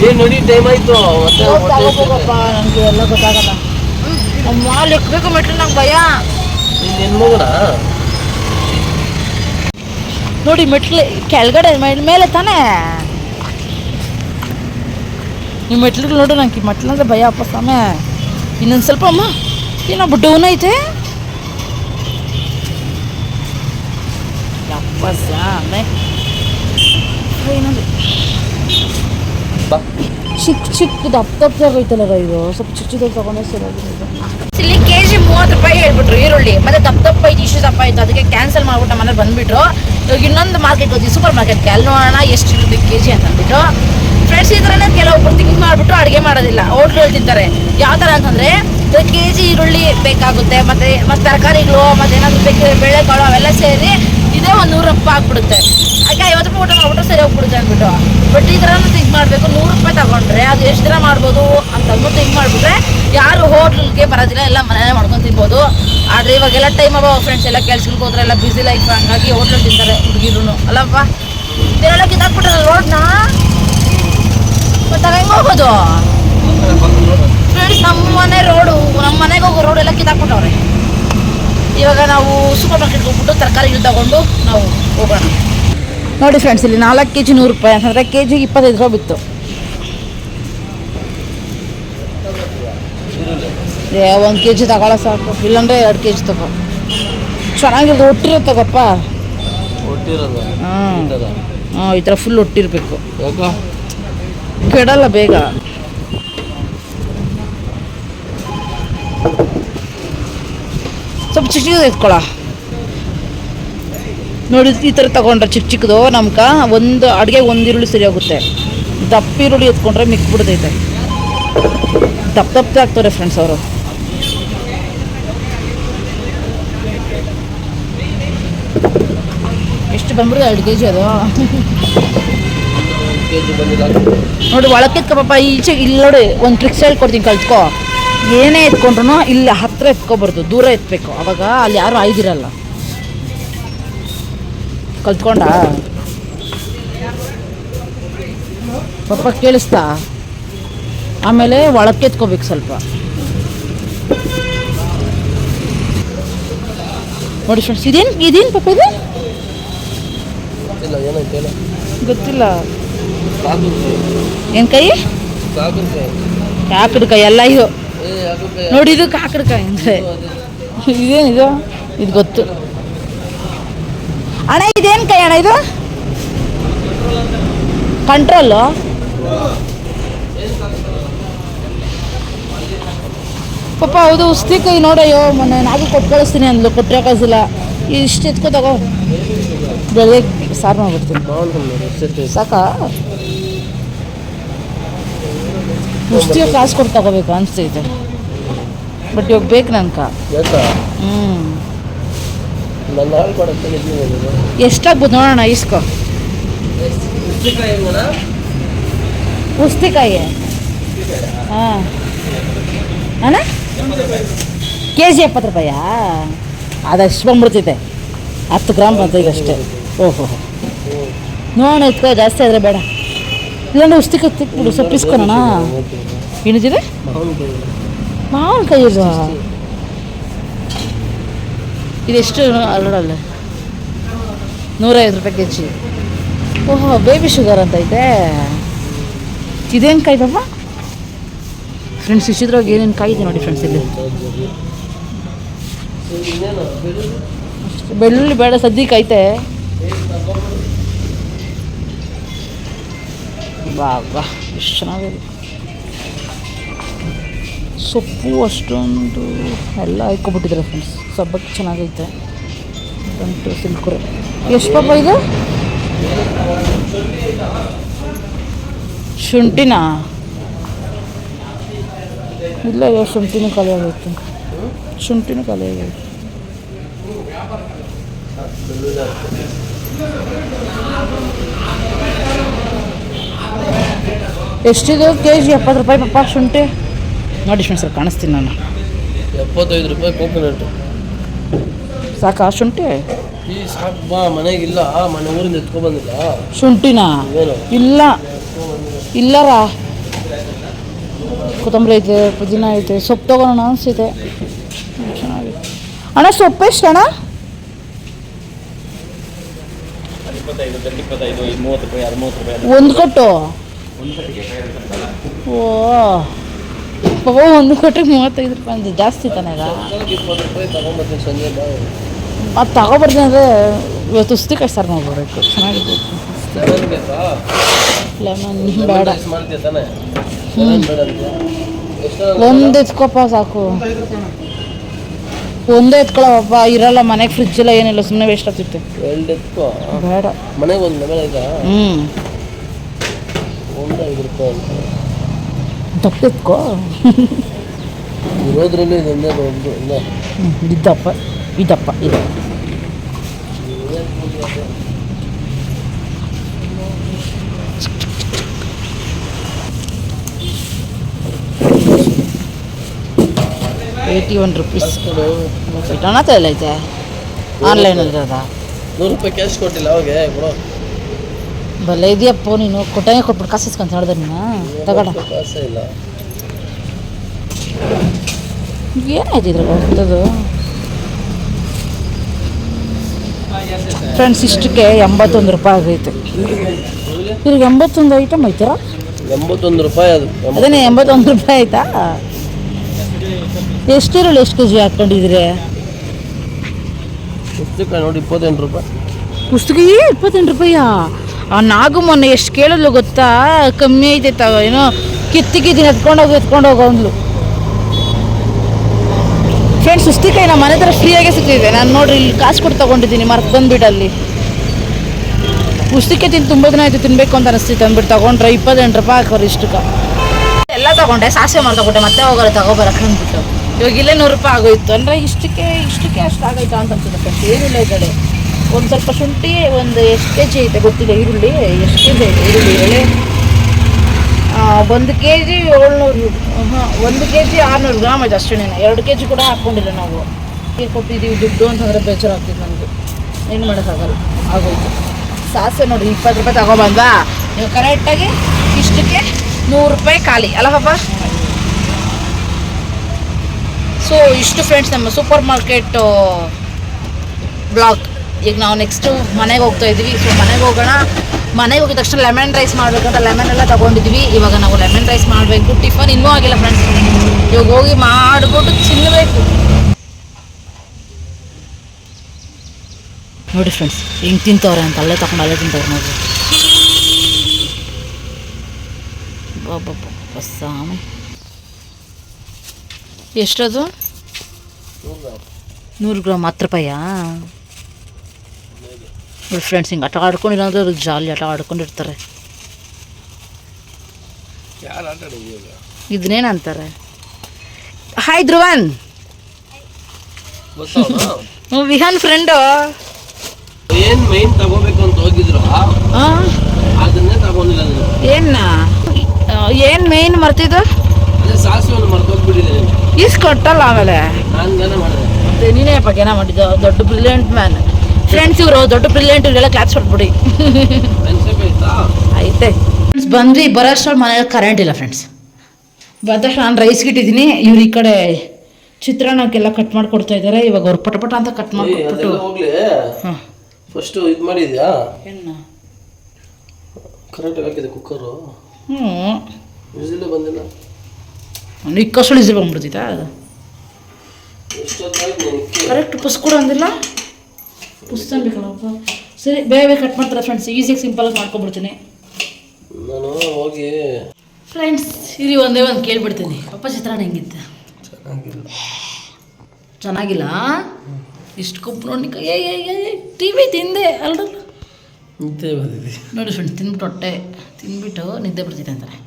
ಏನ್ ನೋಡಿ ಟೈಮ್ ಆಯ್ತು. ನನಗೆ ಎಲ್ಲ ಗೊತ್ತಾಗಲ್ಲ. ಅಮ್ಮ ಲೆಕ್ಕಬೇಕು ಮೆಟ್ಲು ನಂಗೆ ಭಯ. ನೀನ್ ಮಗನ? ನೋಡಿ ಮೆಟ್ಲು ಕೆಳಗಡೆ ಮೇಲೆ ತಾನೇ. ನೀವು ಮೆಟ್ಲುಗಳು ನೋಡು ನಂಗೆ ಮೆಟ್ಲು ಅಂದ್ರೆ ಭಯ ಅಪ್ಪ ಸ್ವಾಮಿ. ಇನ್ನೊಂದು ಸ್ವಲ್ಪ ಅಮ್ಮ. ಏನೋ ಡೌನ್ ಐತೆ? ಚಿಕ್ಕ ಚಿಕ್ಕ ದಪ್ಪ ದಪ್ಪ ಐತಲ್ಲ ಇದು? ಸ್ವಲ್ಪ ಚಿಕ್ಕ ಚಿಕ್ಕ ತಗೊಂಡೆ ಸರಿಯಾಗಿದೆ ಇಲ್ಲಿ ಕೆ ಜಿ ಮೂವತ್ತು ರೂಪಾಯಿ ಹೇಳ್ಬಿಟ್ರು ಈರುಳ್ಳಿ. ಮತ್ತೆ ದಪ್ಪ ದಪ್ಪ ಐದು ಇಶ್ಯೂ ದಪ್ಪ ಆಯ್ತು. ಅದಕ್ಕೆ ಕ್ಯಾನ್ಸಲ್ ಮಾಡ್ಬಿಟ್ಟು ಮನೇಲಿ ಬಂದ್ಬಿಟ್ರು. ಇವಾಗ ಇನ್ನೊಂದು ಮಾರ್ಕೆಟ್ ಹೋಗಿ ಸೂಪರ್ ಮಾರ್ಕೆಟ್ಗೆ ಅಲ್ಲಿ ನೋಡೋಣ ಎಷ್ಟು ಇರುತ್ತೆ ಕೆ ಜಿ ಅಂತ ಅಂದ್ಬಿಟ್ಟು. ಫ್ರೆಂಡ್ಸ್ ಈ ಥರನೇ ಕೆಲವೊಬ್ರು ತಿಂಕ್ ಮಾಡಿಬಿಟ್ಟು ಅಡುಗೆ ಮಾಡೋದಿಲ್ಲ. ಹೋಟ್ಲಲ್ಲಿ ತಿಂತಾರೆ. ಯಾವ ಥರ ಅಂತಂದರೆ ಕೆ ಜಿ ಈರುಳ್ಳಿ ಬೇಕಾಗುತ್ತೆ, ಮತ್ತು ಮತ್ತು ತರಕಾರಿಗಳು, ಮತ್ತು ಏನಾದರೂ ಬೇಕಿದ್ರೆ ಬೇಳೆಕಾಳು ಅವೆಲ್ಲ ಸೇರಿ ಇದೇ ಒಂದು ನೂರು ರೂಪಾಯಿ ಆಗ್ಬಿಡುತ್ತೆ. ಹಾಗೆ ಐವತ್ತು ರೂಪಾಯಿ ಊಟ ಮಾಡ್ಬಿಟ್ಟು ಸರಿ ಹೋಗ್ಬಿಡುತ್ತೆ ಅಂದ್ಬಿಟ್ಟು. ಬಟ್ ಈ ಥರನೂ ತಿಂಕ್ ಮಾಡಬೇಕು. ನೂರು ರೂಪಾಯಿ ತಗೊಂಡ್ರೆ ಅದು ಎಷ್ಟು ದಿನ ಮಾಡ್ಬೋದು ಅಂತಂದ್ಬಿಟ್ಟು ತಿಂಕ್ ಥಿಂಕ್ ಮಾಡಿಬಿಟ್ರೆ ಯಾರು ಹೋಟ್ಲಿಗೆ ಬರೋದಿಲ್ಲ, ಎಲ್ಲ ಮನೆಯೇ ಮಾಡ್ಕೊಂಡು ತಿನ್ಬೋದು. ಆದರೆ ಇವಾಗೆಲ್ಲ ಟೈಮ್ ಅವ ಫ್ರೆಂಡ್ಸ್ ಎಲ್ಲ ಕೆಲ್ಸಕ್ಕೆ ಹೋದ್ರೆ ಎಲ್ಲ ಬ್ಯುಸಿ ಲೈಫ್ ಹಂಗಾಗಿ ಹೋಟ್ಲಲ್ಲಿ ತಿಂತಾರೆ ಹುಡುಗಿರು ಅಲ್ಲಪ್ಪ? ಇದೆಲ್ಲ ಕಿತ್ತಾಕ್ಬಿಟ್ರಲ್ಲ ರೋಡ್ನ ಮತ್ತೆ ಹೆಂಗೆ ಹೋಗೋದು. ಫ್ರೆಂಡ್ಸ್ ನಮ್ಮ ಮನೆ ರೋಡು ನಮ್ಮ ಮನೆಗೆ ಹೋಗೋ ರೋಡ್ ಎಲ್ಲ ಕಿತ್ತಾಕ್ಬಿಟ್ಟವ್ರೆ. ಇವಾಗ ನಾವು ಸೂಪರ್ ಮಾರ್ಕೆಟ್ಗೆ ಹೋಗ್ಬಿಟ್ಟು ತರಕಾರಿಗಳು ತಗೊಂಡು ನಾವು ಹೋಗೋಣ. ನೋಡಿ ಫ್ರೆಂಡ್ಸ್ ಇಲ್ಲಿ ನಾಲ್ಕು ಕೆ ಜಿ ನೂರು ರೂಪಾಯಿ ಅಂತಂದರೆ ಕೆ ಜಿಗೆ ಇಪ್ಪತ್ತೈದು ರೂಪಾಯಿ ಬಿತ್ತು. ಏ ಒಂದು ಕೆ ಜಿ ತಗೊಳ ಸಾಕು. ಇಲ್ಲಾಂದ್ರೆ ಎರಡು ಕೆ ಜಿ ತಗೋ. ಚೆನ್ನಾಗಿರೋದು ಒಟ್ಟಿರುತ್ತಪ್ಪ ತಗೋಪ್ಪ. ಒಟ್ಟಿರೋದು? ಹಾಂ ಈ ಥರ ಫುಲ್ ಒಟ್ಟಿರಬೇಕು. ಕೆಡಲ್ಲ ಬೇಗ. ಸ್ವಲ್ಪ ಚಿಕ್ಕ ಚಿಕ್ಕದು ಎತ್ಕೊಳ. ನೋಡಿ, ಈ ಥರ ತಗೊಂಡ್ರೆ ಚಿಕ್ಕ ಚಿಕ್ಕದು, ನಮ್ಕ ಒಂದು ಅಡುಗೆ ಒಂದು ಈರುಳ್ಳಿ ಸರಿ ಹೋಗುತ್ತೆ ದಪ್ಪ ಈರುಳ್ಳಿ ಎತ್ಕೊಂಡ್ರೆ ಮಿಕ್ಬಿಡ್ತೈತೆ. ದಪ್ಪ ದಪ್ಪ ಆಗ್ತವ್ರೆ ಫ್ರೆಂಡ್ಸ್ ಅವರು. ಎಷ್ಟು ಬಂದ್ಬಿಡ್ದು ಎರಡು ಕೆ ಜಿ ಅದು? ಕೆ ಜಿ ಬಂದಿಲ್ಲ. ನೋಡಿ ಒಳಕ್ಕೆ ಪಾಪ ಈಚೆ ಇಲ್ಲಿ ನೋಡಿ ಒಂದು ಟ್ರಿಕ್ಸ್ ಹೇಳ್ಕೊಡ್ತೀನಿ ಕಲ್ತ್ಕೋ ಏನೇ ಎತ್ಕೊಂಡ್ರು ಇಲ್ಲಿ ಹತ್ರ ಎತ್ಕೊಬಾರ್ದು ದೂರ ಎತ್ಬೇಕು. ಅವಾಗ ಅಲ್ಲಿ ಯಾರು ಆಯ್ದಿರಲ್ಲ ಕಲ್ತ್ಕೊಂಡ ಪಾಪ ಕೇಳಿಸ್ತಾ? ಆಮೇಲೆ ಒಳಕ್ಕೆ ಎತ್ಕೋಬೇಕು ಸ್ವಲ್ಪ. ನೋಡಿ ಫ್ರೆಂಡ್ಸ್ ಇದೇನು ಇದೇನು ಪಾಪ ಇದು? ಗೊತ್ತಿಲ್ಲ. ಏನು ಕೈ? ಕಾಕಡ ಕೈ ಎಲ್ಲ ಇದು. ನೋಡಿ ಇದು ಕಾಕಡ ಕೈ ಅಂದ್ರೆ ಇದೇನಿದು ಇದು? ಗೊತ್ತು. ಅಣ್ಣ ಇದೇನು ಕೈ ಅಣ್ಣ ಇದು? ಕಂಟ್ರೋಲು ಪಾಪ ಹೌದು ಉಸ್ತಿ ಕೈ ನೋಡಯ್ಯೋ ಮೊನ್ನೆ ನಾಲ್ಕು ಕೊಟ್ಟು ಕಳಿಸ್ತೀನಿ ಅಂದ್ಲು ಕೊಟ್ಟರೆ ಕಳಿಸಿಲ್ಲ. ಇಷ್ಟು ಎತ್ಕೋ ತಗೋ. ಬೆಳಗ್ಗೆ ಸಾರು ಮಾಡ್ಬಿಡ್ತೀನಿ. ಸಾಕಾ? ಉಸ್ತಿಗೆ ಕಾಸು ಕೊಟ್ಟು ತಗೋಬೇಕು ಅನಿಸ್ತೈತೆ ಬಟ್ ಇವಾಗ ಬೇಕು ನನ್ಕ ಹ್ಞೂ ಎಷ್ಟಾಗ್ಬೋದು ನೋಡೋಣ ಇಸ್ಕೋ? ಉಸ್ತಿಕಾಯಿ ಹಾಂ. ಅಣ್ಣ? ಕೆ ಜಿ ಎಪ್ಪತ್ತು ರೂಪಾಯಾ? ಅದಷ್ಟು ಬಂದ್ಬಿಡ್ತೈತೆ ಹತ್ತು ಗ್ರಾಮ್ ಬಂತೈತೆ ಅಷ್ಟೇ. ಓಹೋ. ನೋಡೋಣ ಇತ್ಕೋ ಜಾಸ್ತಿ ಆದರೆ ಬೇಡ. ಇಲ್ಲಾಂದ್ರೆ ಉಸ್ತಿಕ ತಿಕ್ಬಿಡು ಸ್ವಲ್ಪ ಏನಿದ್ದೀರಿ ಮಾವಿನಕಾಯಿ. ಇದು. ಇದೆಷ್ಟು ಅಲ್ಲಡಲ್ಲ ನೂರೈವತ್ತು ರೂಪಾಯಿ ಕೆ ಜಿ ಓಹೋ ಬೇಬಿ ಶುಗರ್ ಅಂತ ಐತೆ. ಇದೇನು ಕಾಯ್ದಮ್ಮ ಫ್ರೆಂಡ್ಸ್ ಇಷ್ಟಿದ್ರಾಗ ಏನೇನು ಕಾಯಿದೆ ನೋಡಿ ಫ್ರೆಂಡ್ಸ್ ಇಲ್ಲಿ. ಬೆಳ್ಳುಳ್ಳಿ ಬೇಡ, ಸದ್ಯಕ್ಕೆ ಐತೆ. ಬಾ ಬಾ ಎಷ್ಟು ಚೆನ್ನಾಗಿದೆ ಸೊಪ್ಪು ಅಷ್ಟೊಂದು ಎಲ್ಲ ಹಾಕ್ಕೊಬಿಟ್ಟಿದ್ದಾರೆ ಫ್ರೆಂಡ್ಸ್ ಸಬ್ಬಕ್ಕೆ ಚೆನ್ನಾಗೈತೆ. ಗಂಟು ಸಿಲ್ಕುರೆ. ಎಷ್ಟು ಪಾಪ ಇದು? ಶುಂಠಿನಾ? ಇಲ್ಲ ಇಲ್ಲ, ಶುಂಠಿನೂ ಖಾಲಿ ಆಗೈತೆ. ಶುಂಠಿನೂ ಖಾಲಿ ಆಗೈತೆ. ಎಷ್ಟಿದೆ? ಕೆ ಜಿ ಎಪ್ಪತ್ತು ರೂಪಾಯಿ ಪಪ್ಪ ಶುಂಠಿ. ನೋಡಿ ಫ್ರೆಂಡ್ಸ್ ಸರ್ ಕಾಣಿಸ್ತೀನಿ ನಾನು. ಎಪ್ಪತ್ತೈದು ರೂಪಾಯಿ ಕೋಕೋನಟ್. ಸಾಕಾ ಶುಂಠಿ? ಈ ಸಾಕು ಬಾ ಇಲ್ಲ ಮನೆ ಊರಿಂದ ಎತ್ಕೊ ಬಂದಿಲ್ಲ ಶುಂಠಿನಾ? ಏನು? ಇಲ್ಲ. ಇಲ್ಲರ? ಕೊತ್ತಂಬರಿ ಐತೆ ಪುದೀನ ಐತೆ ಸೊಪ್ಪು ತೊಗೊಳೋಣ ಅನಿಸಿದೆ. ಚೆನ್ನಾಗಿದೆ ಅಣ್ಣ ಸೊಪ್ಪು ಎಷ್ಟು ಅಣ್ಣ ಒಂದು ಕಟ್ಟು? ಓ ಪಾಪ ಒಂದು ಕೊಟ್ಟಿಗೆ ಮೂವತ್ತೈದು ರೂಪಾಯಿ ಅಂದ್ರೆ. ಜಾಸ್ತಿ ತನಗ ಅದು ತಗೊಬರ್ತೀನಿ ಅಂದರೆ ಇವತ್ತು ಉಸ್ತಿಕಾಯಿ ಸಾರು ಮಾಡ್ಬಿಡ್ಬೇಕು. ಚೆನ್ನಾಗಿರ್ಬೇಕು. ಲೆಮನ್ ಬೇಡ. ಒಂದು ಎತ್ಕೊಪ್ಪ ಸಾಕು. ಒಂದೇ ಎತ್ಕೊಳ್ಳಪ್ಪ ಇರಲ್ಲ ಮನೆಗೆ ಫ್ರಿಜ್ ಎಲ್ಲ ಏನಿಲ್ಲ ಸುಮ್ಮನೆ ವೇಸ್ಟ್ ಆಗ್ತಿತ್ತು. ಬೇಡ. ಮನೆಗೆ ಒಂದು ಹ್ಞೂ ರೂಪಾಯಿ ಅಂತ ದಪ್ಪ ಎತ್ಕೋ ಇರೋದ್ರಲ್ಲಿ ಇದೊಂದೇ ದೊಡ್ಡದು ಇಲ್ಲ? ಹ್ಞೂ ಇದ್ದಪ್ಪ ಇದಪ್ಪ ಇದು ಏಯ್ಟಿ ಒನ್ ರುಪೀಸ್ ಹಣ ಎಲ್ಲ ಐತೆ? ಆನ್ಲೈನಲ್ಲಿ ಅದ ನೂರು ರೂಪಾಯಿ ಕ್ಯಾಶ್ ಕೊಟ್ಟಿಲ್ಲ ಅವಾಗೆ ಕೊಡೋ. ಬಲ್ಲ ಇದೆಯಪ್ಪ ನೀನು. ಕೊಟ್ಟಂಗೆ ಕೊಟ್ಬಿಟ್ಟು ಕಾಸು ಇಸ್ಕೊಂತ ಹೇಳಿದೆ ನೀನು. ತಗೋಣ ಏನಾಯ್ತು ಇದ್ರಾಗ ಹೊರ್ತದು ಫ್ರೆಂಡ್ಸ್ ಇಷ್ಟಕ್ಕೆ ಎಂಬತ್ತೊಂದು ರೂಪಾಯಿ ಆಗೈತೆ. ಇವ್ರಿಗೆ ಎಂಬತ್ತೊಂದು ಐಟಮ್ ಐತೀರಾ? ಎಂಬತ್ತೊಂದು ರೂಪಾಯಿ ಅದು. ಅದೇನೇ ಎಂಬತ್ತೊಂದು ರೂಪಾಯಿ ಆಯ್ತಾ? ಎಷ್ಟು ಈರುಳ್ಳಿ ಎಷ್ಟು ಕೆ ಜಿ ಹಾಕ್ಕೊಂಡಿದ್ದೀರಿ? ಪುಸ್ತಕ ನೋಡಿ ಇಪ್ಪತ್ತೆಂಟು ರೂಪಾಯಿ. ಪುಸ್ತಕ ಇಪ್ಪತ್ತೆಂಟು ರೂಪಾಯಿಯಾ? ಆ ನಾಗು ಮೊನ್ನೆ ಎಷ್ಟು ಕೇಳಿದ್ಲು ಗೊತ್ತಾ? ಕಮ್ಮಿ ಐತೆ ತಗೋ, ಏನೋ ಕಿತ್ತಿಗಿದ್ದೀನಿ ಎತ್ಕೊಂಡೋಗಿ ಎತ್ಕೊಂಡೋಗೋ ಅಂದ್ಲು. ಫ್ರೆಂಡ್ಸ್ ಸುಸ್ತಿಕಾಯಿ ನಮ್ಮ ಮನೆ ಹತ್ರ ಫ್ರೀಯಾಗೆ ಸಿಗ್ತಿದೆ ನಾನು ನೋಡ್ರಿ, ಇಲ್ಲಿ ಕಾಸು ಕೊಟ್ಟು ತೊಗೊಂಡಿದ್ದೀನಿ, ಮರ್ತು ಬಂದುಬಿಡಲ್ಲಿ ಅಲ್ಲಿ. ಉಸ್ತಿಕಾಯಿ ತಿಂದು ತುಂಬ ದಿನ ಆಯಿತು ತಿನ್ಬೇಕು ಅಂತ ಅನಿಸ್ತಿತ್ತು ಅಂದ್ಬಿಟ್ಟು ತೊಗೊಂಡ್ರೆ ಇಪ್ಪತ್ತೆಂಟು ರೂಪಾಯಿ ಹಾಕೋರು ಇಷ್ಟಕ್ಕೆ. ಎಲ್ಲ ತಗೊಂಡೆ, ಸಾಸಿವೆ ಮಾಡಿ ತೊಗೊಂಡೆ ಮತ್ತೆ ಹೋಗೋರು ತಗೋಬರಕ್ಕೆ ಅಂದ್ಬಿಟ್ಟು. ಇವಾಗ ಇಲ್ಲೇ ನೂರು ರೂಪಾಯಿ ಆಗೋಯ್ತು. ಅಂದರೆ ಇಷ್ಟಕ್ಕೆ ಇಷ್ಟಕ್ಕೆ ಅಷ್ಟು ಆಗೈತಾ ಅಂತ ಅನ್ಸುತ್ತೆ ಫ್ರೆಂಡ್ಸ್ ಏನಿಲ್ಲ ಈ ಕಡೆ. ಒಂದು ಸ್ವಲ್ಪ ಶುಂಠಿ, ಒಂದು ಎಷ್ಟು ಕೆ ಜಿ ಐತೆ ಗೊತ್ತಿಲ್ಲ, ಈರುಳ್ಳಿ, ಎಷ್ಟು ಕೆ ಜಿ ಐತೆ, ಈರುಳ್ಳಿ ಒಂದು ಕೆ ಜಿ ಏಳ್ನೂರು ಹಾಂ ಒಂದು ಕೆ ಜಿ ಆರುನೂರು ಗ್ರಾಮ್ ಐತೆ ಅಷ್ಟೇ ಎರಡು ಕೆ ಜಿ ಕೂಡ ಹಾಕ್ಕೊಂಡಿಲ್ಲ ನಾವು. ಕೊಟ್ಟಿದ್ದೀವಿ ದುಡ್ಡು ಅಂತಂದರೆ ಬೇಜಾರಾಗ್ತಿತ್ತು ನನಗೆ ಏನು ಮಾಡೋಕ್ಕಾಗಲ್ಲ. ಆಗೋಯ್ತು. ಸಾಸಿವೆ ನೋಡಿ, ಇಪ್ಪತ್ತು ರೂಪಾಯಿ ತಗೊಬಂದ ನೀವು ಕರೆಕ್ಟಾಗಿ ಇಷ್ಟಕ್ಕೆ ನೂರು ರೂಪಾಯಿ ಖಾಲಿ. ಅಲ್ಲ ಹಬ್ಬ? ಸೊ ಇಷ್ಟು ಫ್ರೆಂಡ್ಸ್ ನಮ್ಮ ಸೂಪರ್ ಮಾರ್ಕೆಟ್ ಬ್ಲಾಗ್ ಈಗ ನಾವು ನೆಕ್ಸ್ಟು ಮನೆಗೆ ಹೋಗ್ತಾ ಇದ್ವಿ. ಸೊ ಮನೆಗೆ ಹೋಗೋಣ. ಮನೆಗೆ ಹೋಗಿದ ತಕ್ಷಣ ಲೆಮನ್ ರೈಸ್ ಮಾಡಬೇಕಂತ ಲೆಮನ್ ಎಲ್ಲ ತಗೊಂಡಿದ್ವಿ. ಇವಾಗ ನಾವು ಲೆಮನ್ ರೈಸ್ ಮಾಡಬೇಕು. ಟಿಫನ್ ಇನ್ನೂ ಆಗಿಲ್ಲ ಫ್ರೆಂಡ್ಸ್ ಇವಾಗ ಹೋಗಿ ಮಾಡಿಬಿಟ್ಟು ತಿನ್ನಬೇಕು ನೋಡಿ ಫ್ರೆಂಡ್ಸ್ ಹಿಂಗೆ ತಿಂತವ್ರೆ ಅಂತ ಅಲ್ಲೇ ತಗೊಂಡು ಅಲ್ಲೇ ತಿಂತವ್ರೆ ನೋಡಿ ಬಾಬಾ ಎಷ್ಟದು ನೂರು ಗ್ರಾಮ್. ಹತ್ತು ರೂಪಾಯಾ? ನೋಡಿ ಫ್ರೆಂಡ್ಸ್ ಹಿಂಗೆ ಆಟ ಆಡ್ಕೊಂಡಿರೋದು ಜಾಲಿ ಆಟ ಆಡ್ಕೊಂಡಿರ್ತಾರೆ. ಯಾರು ಆಟ ಆಡಿದ್ಯಾ ಇದನ್ನೇನು ಅಂತಾರೆ? ಹಾಯ್ ಧ್ರುವನ್ ವಿಹನ್ ಫ್ರೆಂಡು ಏನ್ ಮೈನ್ ತಗೋಬೇಕು ಅಂತ ಹೋಗಿದ್ರು? ಅದನ್ನೇ ತಗೊಂಡಿಲ್ಲ ಏನ ಏನು ಮೈನ್ ಮರ್ತಿದ್ದು? ಅದೇ ಸಾಸಿವೆಯನ್ನು ಮರ್ತೋಗ್ಬಿಟ್ಟಿದೆ ಈಸ್ ಕೊಟ್ಟಲ್ಲ ಆಮೇಲೆ. ನಾನು ಮಾಡಿದೆ. ನೀನೇ ಏನೋ ಮಾಡಿದ್ದು ದೊಡ್ಡ ಬ್ರಿಲಿಯಂಟ್ ಮ್ಯಾನ್ ಫ್ರೆಂಡ್ಸ್ ಇವರು ದೊಡ್ಡ ಬ್ರಿಲಿಯಂಟ್ ಇವರೆಲ್ಲ ಕ್ಲಾಸ್ ಹೊಡ್ಬಿಡಿ ಮೆಣಸಿನ್ಕಾಯ್ತಾ ಐತೆ. ಫ್ರೆಂಡ್ಸ್ ಬಂದ್ವಿ ಬರೋಷ್ಟ್ರಲ್ಲಿ ಮನೇಲಿ ಕರೆಂಟ್ ಇಲ್ಲ ಫ್ರೆಂಡ್ಸ್ ಬಂದಷ್ಟು ನಾನು ರೈಸ್ ಇಟ್ಟಿದ್ದೀನಿ ಇವ್ರು ಈ ಕಡೆ ಚಿತ್ರಾನ್ನಕ್ಕೆಲ್ಲ ಕಟ್ ಮಾಡಿ ಕೊಡ್ತಾ ಇದ್ದಾರೆ ಇವಾಗ ಅವ್ರು ಪಟ ಪಟ ಅಂತ ಕಟ್ ಹಾಂ ಫಸ್ಟ್ ಇದು ಮಾಡಿದ್ಯಾ? ಏನು ಕರೆಕ್ಟಾಗಿ ಹಾಕಿದೆ ಕುಕ್ಕರು ಹ್ಞೂ ವಿಸಿಲ್ ಬಂದಿಲ್ಲ. ಇಕ್ಕಷ್ಟು ವಿಸಿಲ್ ನನಗೆ? ಕರೆಕ್ಟ್ ಪಸ್ ಕೂಡ ಅಂದಿಲ್ಲ? ಪುಸ್ ಬೇಕಲ್ಲ ಸರಿ ಬೇಗ ಬೇಗ ಕಟ್ ಮಾಡ್ತಾರೆ ಫ್ರೆಂಡ್ಸ್ ಈಸಿಯಾಗಿ ಸಿಂಪಲಾಗಿ ಮಾಡ್ಕೊಬಿಡ್ತೀನಿ. ನಾನು ಹೋಗಿ ಫ್ರೆಂಡ್ಸ್ ಇಲ್ಲಿ ಒಂದೇ ಒಂದು ಕೇಳ್ಬಿಡ್ತೀನಿ. ಪಪ್ಪ ಚಿತ್ರಾನ್ನ ಹೆಂಗಿತ್ತು? ಚೆನ್ನಾಗಿಲ್ಲ. ಚೆನ್ನಾಗಿಲ್ಲ? ಇಷ್ಟು ಕಪ್ಪು ನೋಡಿ ಟಿ ವಿ ತಿಂದೆ ಅಲ್ರಲ್ಲ? ನಿದ್ದೆ ನೋಡಿ ಫ್ರೆಂಡ್ಸ್ ತಿಂದ್ಬಿಟ್ಟು ಹೊಟ್ಟೆ. ತಿಂದ್ಬಿಟ್ಟು ನಿದ್ದೆ ಬರ್ತಿದೆ ಅಂತಾರೆ.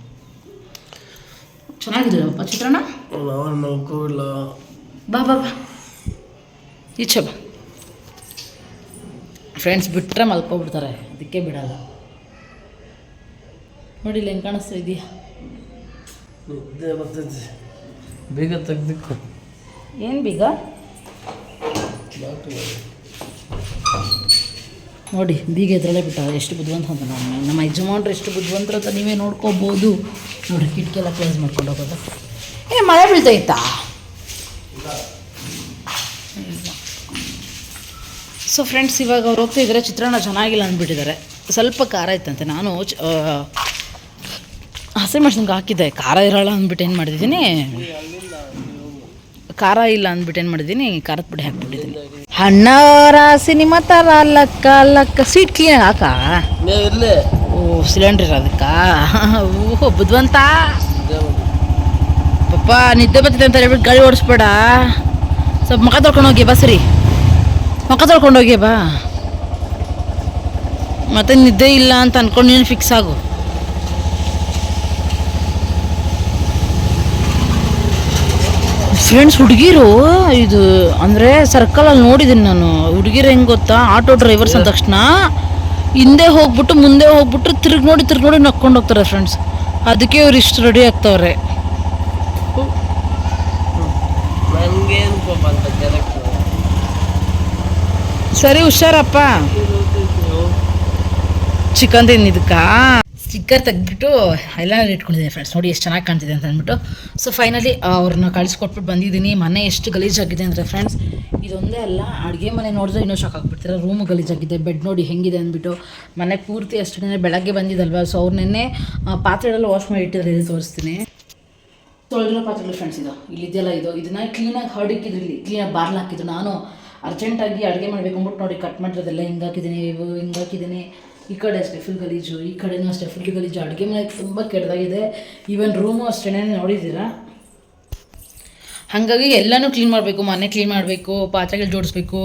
ಚೆನ್ನಾಗಿಲ್ಲ ಪಪ್ಪ ಚಿತ್ರಾನ್ನ? ನಾನು ಬಾ ಬಾ ಬಾ. ಈಚೆ ಬಾ. ಫ್ರೆಂಡ್ಸ್ ಬಿಟ್ಟರೆ ಮಲ್ಕೊಬಿಡ್ತಾರೆ. ಅದಕ್ಕೆ ಬಿಡಲ್ಲ. ನೋಡಿ ಇಲ್ಲಿ ಹೆಂಗೆ ಕಾಣಿಸ್ತಾ ಇದೆಯಾ? ಬೇಗ ತೆಗ್ದಿಕ್ಕು. ಏನು ಬೀಗ? ನೋಡಿ ಬೀಗ ಎದ್ರಲ್ಲೇ ಬಿಟ್ಟ ಎಷ್ಟು ಬುದ್ಧಿವಂತ ಅಂತ ನಮ್ಮ ನಮ್ಮ ಯಜಮಾನ್ರು ಎಷ್ಟು ಬುದ್ಧಿವಂತರ ಅಂತ ನೀವೇ ನೋಡ್ಕೋಬೋದು. ನೋಡಿ ಕಿಟಕಿ ಎಲ್ಲ ಕ್ಲೋಸ್ ಮಾಡ್ಕೊಂಡು ಹೋಗೋದು. ಏ ಮಳೆ ಬೀಳ್ತೈತಾ ಸೊ ಫ್ರೆಂಡ್ಸ್ ಇವಾಗ ಅವ್ರು ಹೋಗ್ತಾ ಇದ್ದಾರೆ ಚಿತ್ರಾನ್ನ ಚೆನ್ನಾಗಿಲ್ಲ ಅಂದ್ಬಿಟ್ಟಿದ್ದಾರೆ. ಸ್ವಲ್ಪ ಖಾರ ಇತ್ತಂತೆ. ನಾನು ಹಸಿಮೆಣ್ಸಿನ್ಗೆ ಹಾಕಿದ್ದೆ. ಖಾರ ಇರೋಲ್ಲ ಅಂದ್ಬಿಟ್ಟು ಏನು ಮಾಡಿದ್ದೀನಿ? ಖಾರ ಇಲ್ಲ ಅಂದ್ಬಿಟ್ಟು ಏನು ಮಾಡಿದ್ದೀನಿ? ಖಾರದ ಪುಡಿ ಹಾಕ್ಬಿಟ್ಟಿದ್ದೀನಿ. ಅಣ್ಣಾರ ಸಿನಿಮಾ ಥರ ಲಕ್ಕ ಲಕ್ಕ. ಸ್ವೀಟ್ ಕ್ಲೀನ್ ಹಾಕ? ಓ ಸಿಲಿಂಡ್ರ್ ಇರೋದಕ್ಕ ಓಹೋ ಬುದ್ವಂತ ಪಪ್ಪ ನಿದ್ದೆ ಬರ್ತಿದೆ ಅಂತ ಹೇಳ್ಬಿಟ್ಟು ಗಾಡಿ ಓಡಿಸ್ಬೇಡ. ಸ್ವಲ್ಪ ಮಗ ತೊಳ್ಕೊಂಡೋಗಿ ಹೋಗಿ ಬಾ ಸರಿ. ಮುಖ ತೊಳ್ಕೊಂಡೋಗಿ ಬಾ. ಮತ್ತೆ ನಿದ್ದೆ ಇಲ್ಲ ಅಂತ ಅನ್ಕೊಂಡು ನೀನು ಫಿಕ್ಸ್ ಆಗು. ಫ್ರೆಂಡ್ಸ್ ಹುಡುಗಿರು, ಇದು ಅಂದರೆ ಸರ್ಕಲಲ್ಲಿ ನೋಡಿದ್ದೀನಿ ನಾನು. ಹುಡುಗಿರು ಹೆಂಗೆ ಗೊತ್ತಾ? ಆಟೋ ಡ್ರೈವರ್ಸ್ ಅಂದ ತಕ್ಷಣ ಹಿಂದೆ ಹೋಗ್ಬಿಟ್ಟು ಮುಂದೆ ಹೋಗ್ಬಿಟ್ಟು ತಿರ್ಗಿ ನೋಡಿ ತಿರ್ಗಿ ನೋಡಿ ನಕ್ಕೊಂಡು ಹೋಗ್ತಾರೆ ಫ್ರೆಂಡ್ಸ್ ಅದಕ್ಕೆ ಇವ್ರು ಇಷ್ಟು ರೆಡಿ ಆಗ್ತವ್ರೆ ನನಗೇನು ಪಾಪ ಅಂತ ಕ್ಯಾರೆಕ್ಟರ್ ಸರಿ, ಹುಷಾರಪ್ಪ. ಚಿಕನ್ ತಿನ್ನಿದಕ್ಕ ಸ್ಟಿಕ್ಕರ್ ತೆಗೆದ್ಬಿಟ್ಟು ಎಲ್ಲ ಇಟ್ಕೊಂಡಿದ್ದೀನಿ ಫ್ರೆಂಡ್ಸ್ ನೋಡಿ ಎಷ್ಟು ಚೆನ್ನಾಗಿ ಕಾಣ್ತಿದೆ ಅಂತ ಅಂದ್ಬಿಟ್ಟು. ಸೊ ಫೈನಲಿ ಅವ್ರನ್ನ ಕಳಿಸ್ಕೊಟ್ಬಿಟ್ಟು ಬಂದಿದ್ದೀನಿ. ಮನೆ ಎಷ್ಟು ಗಲೀಜಾಗಿದೆ ಅಂದರೆ ಫ್ರೆಂಡ್ಸ್ ಇದೊಂದೇ ಅಲ್ಲ, ಅಡುಗೆ ಮನೆ ನೋಡಿದ್ರೆ ಇನ್ನೂ ಶಾಕ್ ಆಗ್ಬಿಡ್ತೀರ? ರೂಮು ಗಲೀಜಾಗಿದೆ ಬೆಡ್ ನೋಡಿ ಹೆಂಗಿದೆ ಅಂದ್ಬಿಟ್ಟು. ಮನೆ ಪೂರ್ತಿ ಅಷ್ಟೇ ಬೆಳಗ್ಗೆ ಬಂದಿದ್ದಲ್ವ ಸೊ ಅವ್ರು ನೆನ್ನೆ ಪಾತ್ರೆಗಳೆಲ್ಲ ವಾಶ್ ಮಾಡಿ ಇಟ್ಟಿದ್ರೆ ತೋರಿಸ್ತೀನಿ. ತೊಳೆದಿರೋ ಪಾತ್ರೆಗಳು ಫ್ರೆಂಡ್ಸ್ ಇದು. ಇಲ್ಲಿದೆಯಲ್ಲ ಇದು. ಇದನ್ನ ಕ್ಲೀನಾಗಿ ಹರಡಿಕ್ಕಿದ್ರು ಇಲ್ಲಿ. ಕ್ಲೀನಾಗಿ ಬಾರ್ಲ್ ಹಾಕಿದ್ರು. ನಾನು ಅರ್ಜೆಂಟಾಗಿ ಅಡುಗೆ ಮಾಡಬೇಕು ಅಂದ್ಬಿಟ್ಟು ನೋಡಿ ಕಟ್ ಮಾಡಿರೋದೆಲ್ಲ ಹಿಂಗೆ ಹಾಕಿದ್ದೀನಿ, ಇವು ಹಿಂಗೆ ಹಾಕಿದ್ದೀನಿ. ಈ ಕಡೆ ಅಷ್ಟೇ ಫುಲ್ ಗಲೀಜು, ಈ ಕಡೆನೂ ಅಷ್ಟೇ, ಫುಲ್ ಗಲೀಜು. ಅಡುಗೆ ಮನೆ ತುಂಬ ಕೆಟ್ಟದಾಗಿದೆ ಈವನ್ ರೂಮು ಅಷ್ಟೇ ನೋಡಿದ್ದೀರಾ? ಹಾಗಾಗಿ ಎಲ್ಲನೂ ಕ್ಲೀನ್ ಮಾಡಬೇಕು, ಮನೆ ಕ್ಲೀನ್ ಮಾಡಬೇಕು, ಪಾತ್ರೆಗಳು ಜೋಡಿಸ್ಬೇಕು,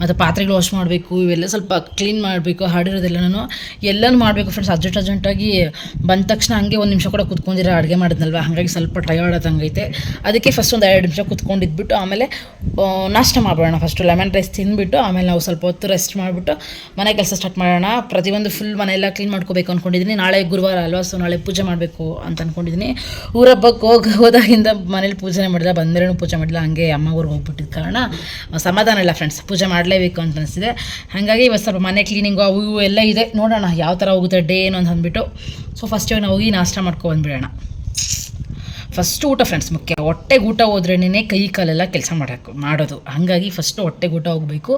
ಮತ್ತು ಪಾತ್ರೆಗಳು ವಾಶ್ ಮಾಡಬೇಕು, ಇವೆಲ್ಲ ಸ್ವಲ್ಪ ಕ್ಲೀನ್ ಮಾಡಬೇಕು ಹಾಡಿರೋದೆಲ್ಲನೂ ಎಲ್ಲನೂ ಮಾಡಬೇಕು ಫ್ರೆಂಡ್ಸ್ ಅರ್ಜೆಂಟ್ ಅರ್ಜೆಂಟಾಗಿ ಬಂದ ತಕ್ಷಣ ಹಂಗೆ ಒಂದು ನಿಮಿಷ ಕೂಡ ಕುತ್ಕೊಂಡಿರೋ, ಅಡುಗೆ ಮಾಡಿದ್ನಲ್ವ? ಹಾಗಾಗಿ ಸ್ವಲ್ಪ ಟಯರ್ಡ್ ಆದಂಗೈತೆ ಅದಕ್ಕೆ ಫಸ್ಟ್ ಒಂದು ಎರಡು ನಿಮಿಷ ಕುತ್ಕೊಂಡಿದ್ಬಿಟ್ಟು ಆಮೇಲೆ ನಾಷ್ಟ ಮಾಡೋಣ ಫಸ್ಟು ಲೆಮನ್ ರೈಸ್ ತಿಂದುಬಿಟ್ಟು ಆಮೇಲೆ ನಾವು ಸ್ವಲ್ಪ ಹೊತ್ತು ರೆಸ್ಟ್ ಮಾಡಿಬಿಟ್ಟು ಮನೆ ಕೆಲಸ ಸ್ಟಾರ್ಟ್ ಮಾಡೋಣ. ಪ್ರತಿಯೊಂದು ಫುಲ್ ಮನೆಯೆಲ್ಲ ಕ್ಲೀನ್ ಮಾಡ್ಕೋಬೇಕು ಅಂದ್ಕೊಂಡಿದ್ದೀನಿ ನಾಳೆ ಗುರುವಾರ ಅಲ್ವಾ ಸೊ ನಾಳೆ ಪೂಜೆ ಮಾಡಬೇಕು ಅಂತ ಅಂದ್ಕೊಂಡಿದ್ದೀನಿ ಊರಬ್ಬಕ್ಕೆ ಹೋಗಿ, ಹೋದಾಗಿಂದ ಮನೇಲಿ ಪೂಜೆನೇ ಮಾಡಿಲ್ಲ ಬಂದ್ಮೇಲೆ ಪೂಜೆ ಮಾಡಿಲ್ಲ, ಹಂಗೆ ಅಮ್ಮ ಊರಿಗೆ ಹೋಗ್ಬಿಟ್ಟಿದ್ದ ಕಾರಣ, ಸಮಾಧಾನ ಇಲ್ಲ ಫ್ರೆಂಡ್ಸ್ ಪೂಜೆ ಮಾಡಲೇಬೇಕು ಅಂತ ಅನಿಸಿದೆ. ಹಾಗಾಗಿ ಇವತ್ತು ಸ್ವಲ್ಪ ಮನೆ ಕ್ಲೀನಿಂಗು ಅವು ಇವು ಎಲ್ಲ ಇದೆ, ನೋಡೋಣ ಯಾವ ಥರ ಹೋಗುತ್ತೆ ಡೇ ಏನು ಅಂತ ಅಂದ್ಬಿಟ್ಟು. ಸೊ ಫಸ್ಟ್ ನಾವು ಹೋಗಿ ನಾಷ್ಟ ಮಾಡ್ಕೊಬಂದ್ಬಿಡೋಣ ಫಸ್ಟ್ ಊಟ ಫ್ರೆಂಡ್ಸ್ ಮುಖ್ಯ, ಹೊಟ್ಟೆಗೆ ಊಟ ಹೋದ್ರೇನೆ ಕೈ ಕಾಲೆಲ್ಲ ಕೆಲಸ ಮಾಡೋಕ್ಕೆ ಮಾಡೋದು. ಹಾಗಾಗಿ ಫಸ್ಟು ಹೊಟ್ಟೆಗೆ ಊಟ ಹೋಗಬೇಕು,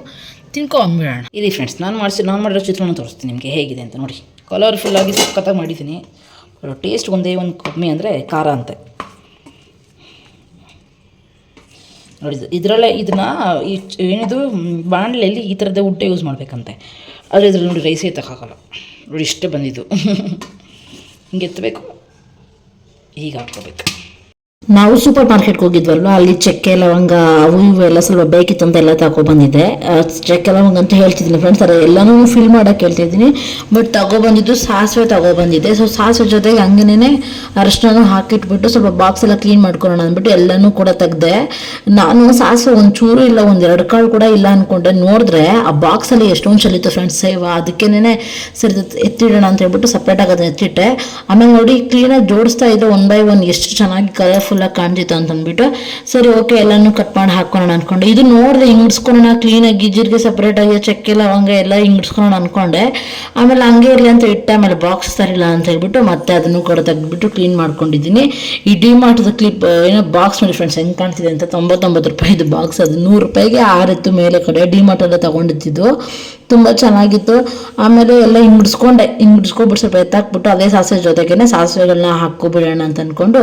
ತಿನ್ಕೊ ಅಂದ್ಬಿಡೋಣ ಇದೆ ಫ್ರೆಂಡ್ಸ್ ನಾನು ಮಾಡಿಸಿ, ನಾನು ಮಾಡಿರೋ ಚಿತ್ರವನ್ನು ತೋರಿಸ್ತೀನಿ, ನಿಮಗೆ ಹೇಗಿದೆ ಅಂತ ನೋಡಿ. ಕಲರ್ಫುಲ್ಲಾಗಿ ಸಖತ್ತಾಗಿ ಮಾಡಿದ್ದೀನಿ. ಟೇಸ್ಟ್ ಒಂದೇ ಒಂದು ಕಮ್ಮಿ ಅಂದರೆ ಖಾರ ಅಂತೆ. ನೋಡಿ ಇದರಲ್ಲೇ ಇದನ್ನ ಈ ಏನಿದು, ಬಾಣಲೆಯಲ್ಲಿ ಈ ಥರದ್ದೇ ಊಟ ಯೂಸ್ ಮಾಡಬೇಕಂತೆ. ಆದರೆ ಇದ್ರಲ್ಲಿ ನೋಡಿ ರೈಸೇ ತಗೋಲ್ಲ ನೋಡಿ ಇಷ್ಟೇ ಬಂದಿದ್ದು. [laughs] ಹಿಂಗೆ ಎತ್ತಬೇಕು, ಹೀಗೆ ಹಾಕ್ಕೋಬೇಕು. ನಾವು ಸೂಪರ್ ಮಾರ್ಕೆಟ್ಗೆ ಹೋಗಿದ್ವಲ್ವ? ಅಲ್ಲಿ ಚಕ್ಕೆ ಲವಂಗ, ಅವು ಇವು ಎಲ್ಲ ಸ್ವಲ್ಪ ಬೇಕಿತ್ತು ಅಂತ ಎಲ್ಲ ತಗೊಬಂದಿದ್ದೆ ಬಂದಿದೆ ಚಕ್ಕೆ ಲವಂಗ ಅಂತ ಹೇಳ್ತಿದ್ದೀನಿ ಫ್ರೆಂಡ್ಸ್ ಅದ್ರ ಎಲ್ಲನೂ ಫಿಲ್ ಮಾಡಕ್ಕೆ ಹೇಳ್ತಿದ್ದೀನಿ. ಬಟ್ ತಗೊಬಂದಿದ್ದು ಸಾಸಿವೆ ತಗೊಬಂದಿದ್ದೆ ಸೊ ಸಾಸಿವೆ ಜೊತೆಗೆ ಹಂಗೇನೆ ಅರಶಿನ ಹಾಕಿಟ್ಬಿಟ್ಟು ಸ್ವಲ್ಪ ಬಾಕ್ಸ್ ಎಲ್ಲ ಕ್ಲೀನ್ ಮಾಡ್ಕೊಳ್ಳೋಣ ಅಂದ್ಬಿಟ್ಟು ಎಲ್ಲನೂ ಕೂಡ ತೆಗ್ದೆ. ನಾನು ಸಾಸಿವೆ ಒಂದು ಚೂರು ಇಲ್ಲ ಒಂದು ಎರಡು ಕಾಳು ಕೂಡ ಇಲ್ಲ ಅನ್ಕೊಂಡೆ. ನೋಡಿದ್ರೆ ಆ ಬಾಕ್ಸಲ್ಲಿ ಎಷ್ಟೊಂದು ಚಲಿತ್ತು ಫ್ರೆಂಡ್ಸ್ ಸೇವ ಅದಕ್ಕೇನೆ ಸರಿ ಎತ್ತಿಡೋಣ ಅಂತ ಹೇಳ್ಬಿಟ್ಟು ಸಪ್ರೇಟ್ ಅದನ್ನ ಎತ್ತಿಟ್ಟೆ. ಆಮೇಲೆ ನೋಡಿ ಕ್ಲೀನಾಗಿ ಜೋಡಿಸ್ತಾ ಇದ್ದೆ ಒನ್ ಬೈ ಒನ್ ಎಷ್ಟು ಚೆನ್ನಾಗಿ ಕಲರ್ಫುಲ್ಲಾಗಿ ಕಾಣ್ತಿತ್ತು ಅಂತ ಅಂದ್ಬಿಟ್ಟು ಸರಿ ಓಕೆ ಎಲ್ಲನೂ ಕಟ್ ಮಾಡಿ ಹಾಕೋಣ ಅನ್ಕೊಂಡೆ. ಇದು ನೋಡಿದೆ ಹಿಂಗಿಡ್ಸ್ಕೊಳ್ಳೋಣ ಕ್ಲೀನಾಗಿ ಗಿಜಿರ್ಗೆ ಸಪ್ರೇಟಾಗಿ ಚಕ್ಕೆ ಲವಂಗ ಎಲ್ಲ ಹಿಂಗ್ಸ್ಕೊಳ್ಳೋಣ ಅನ್ಕೊಂಡೆ. ಆಮೇಲೆ ಹಂಗೆ ಇರಲಿ ಅಂತ ಇಟ್ಟೆ, ಆಮೇಲೆ ಬಾಕ್ಸ್ ತರಿಲ್ಲ ಅಂತ ಹೇಳ್ಬಿಟ್ಟು ಮತ್ತೆ ಅದನ್ನು ಕೂಡ ತೆಗೆದ್ಬಿಟ್ಟು ಕ್ಲೀನ್ ಮಾಡ್ಕೊಂಡಿದ್ದೀನಿ. ಈ ಡಿ ಮಾರ್ಟ್ದ ಕ್ಲಿಪ್ ಏನೋ ಬಾಕ್ಸ್ ನೋಡಿ ಫ್ರೆಂಡ್ಸ್ ಹೆಂಗೆ ಕಾಣ್ತಿದೆ ಅಂತ, ತೊಂಬತ್ತೊಂಬತ್ತು ರೂಪಾಯಿದು ಬಾಕ್ಸ್ ಅದು ನೂರು ರೂಪಾಯಿಗೆ ಆರಿತ್ತು ಮೇಲೆ ಕಡೆ ಡಿ ಮಾರ್ಟ್ ಎಲ್ಲ ತಗೊಂಡಿದ್ದು. ತುಂಬ ಚೆನ್ನಾಗಿತ್ತು. ಆಮೇಲೆ ಎಲ್ಲ ಹಿಂಗೆ ಬಿಡಿಸ್ಕೊಂಡೆ, ಹಿಂಗೆ ಬಿಡಿಸ್ಕೊಬಿಟ್ಟು ಸ್ವಲ್ಪ ಎತ್ತಾಕ್ಬಿಟ್ಟು ಅದೇ ಸಾಸಿವೆ ಜೊತೆಗೇನೆ ಸಾಸಿವೆಗಳನ್ನ ಹಾಕ್ಕೊಬಿಡೋಣ ಅಂತ ಅಂದ್ಕೊಂಡು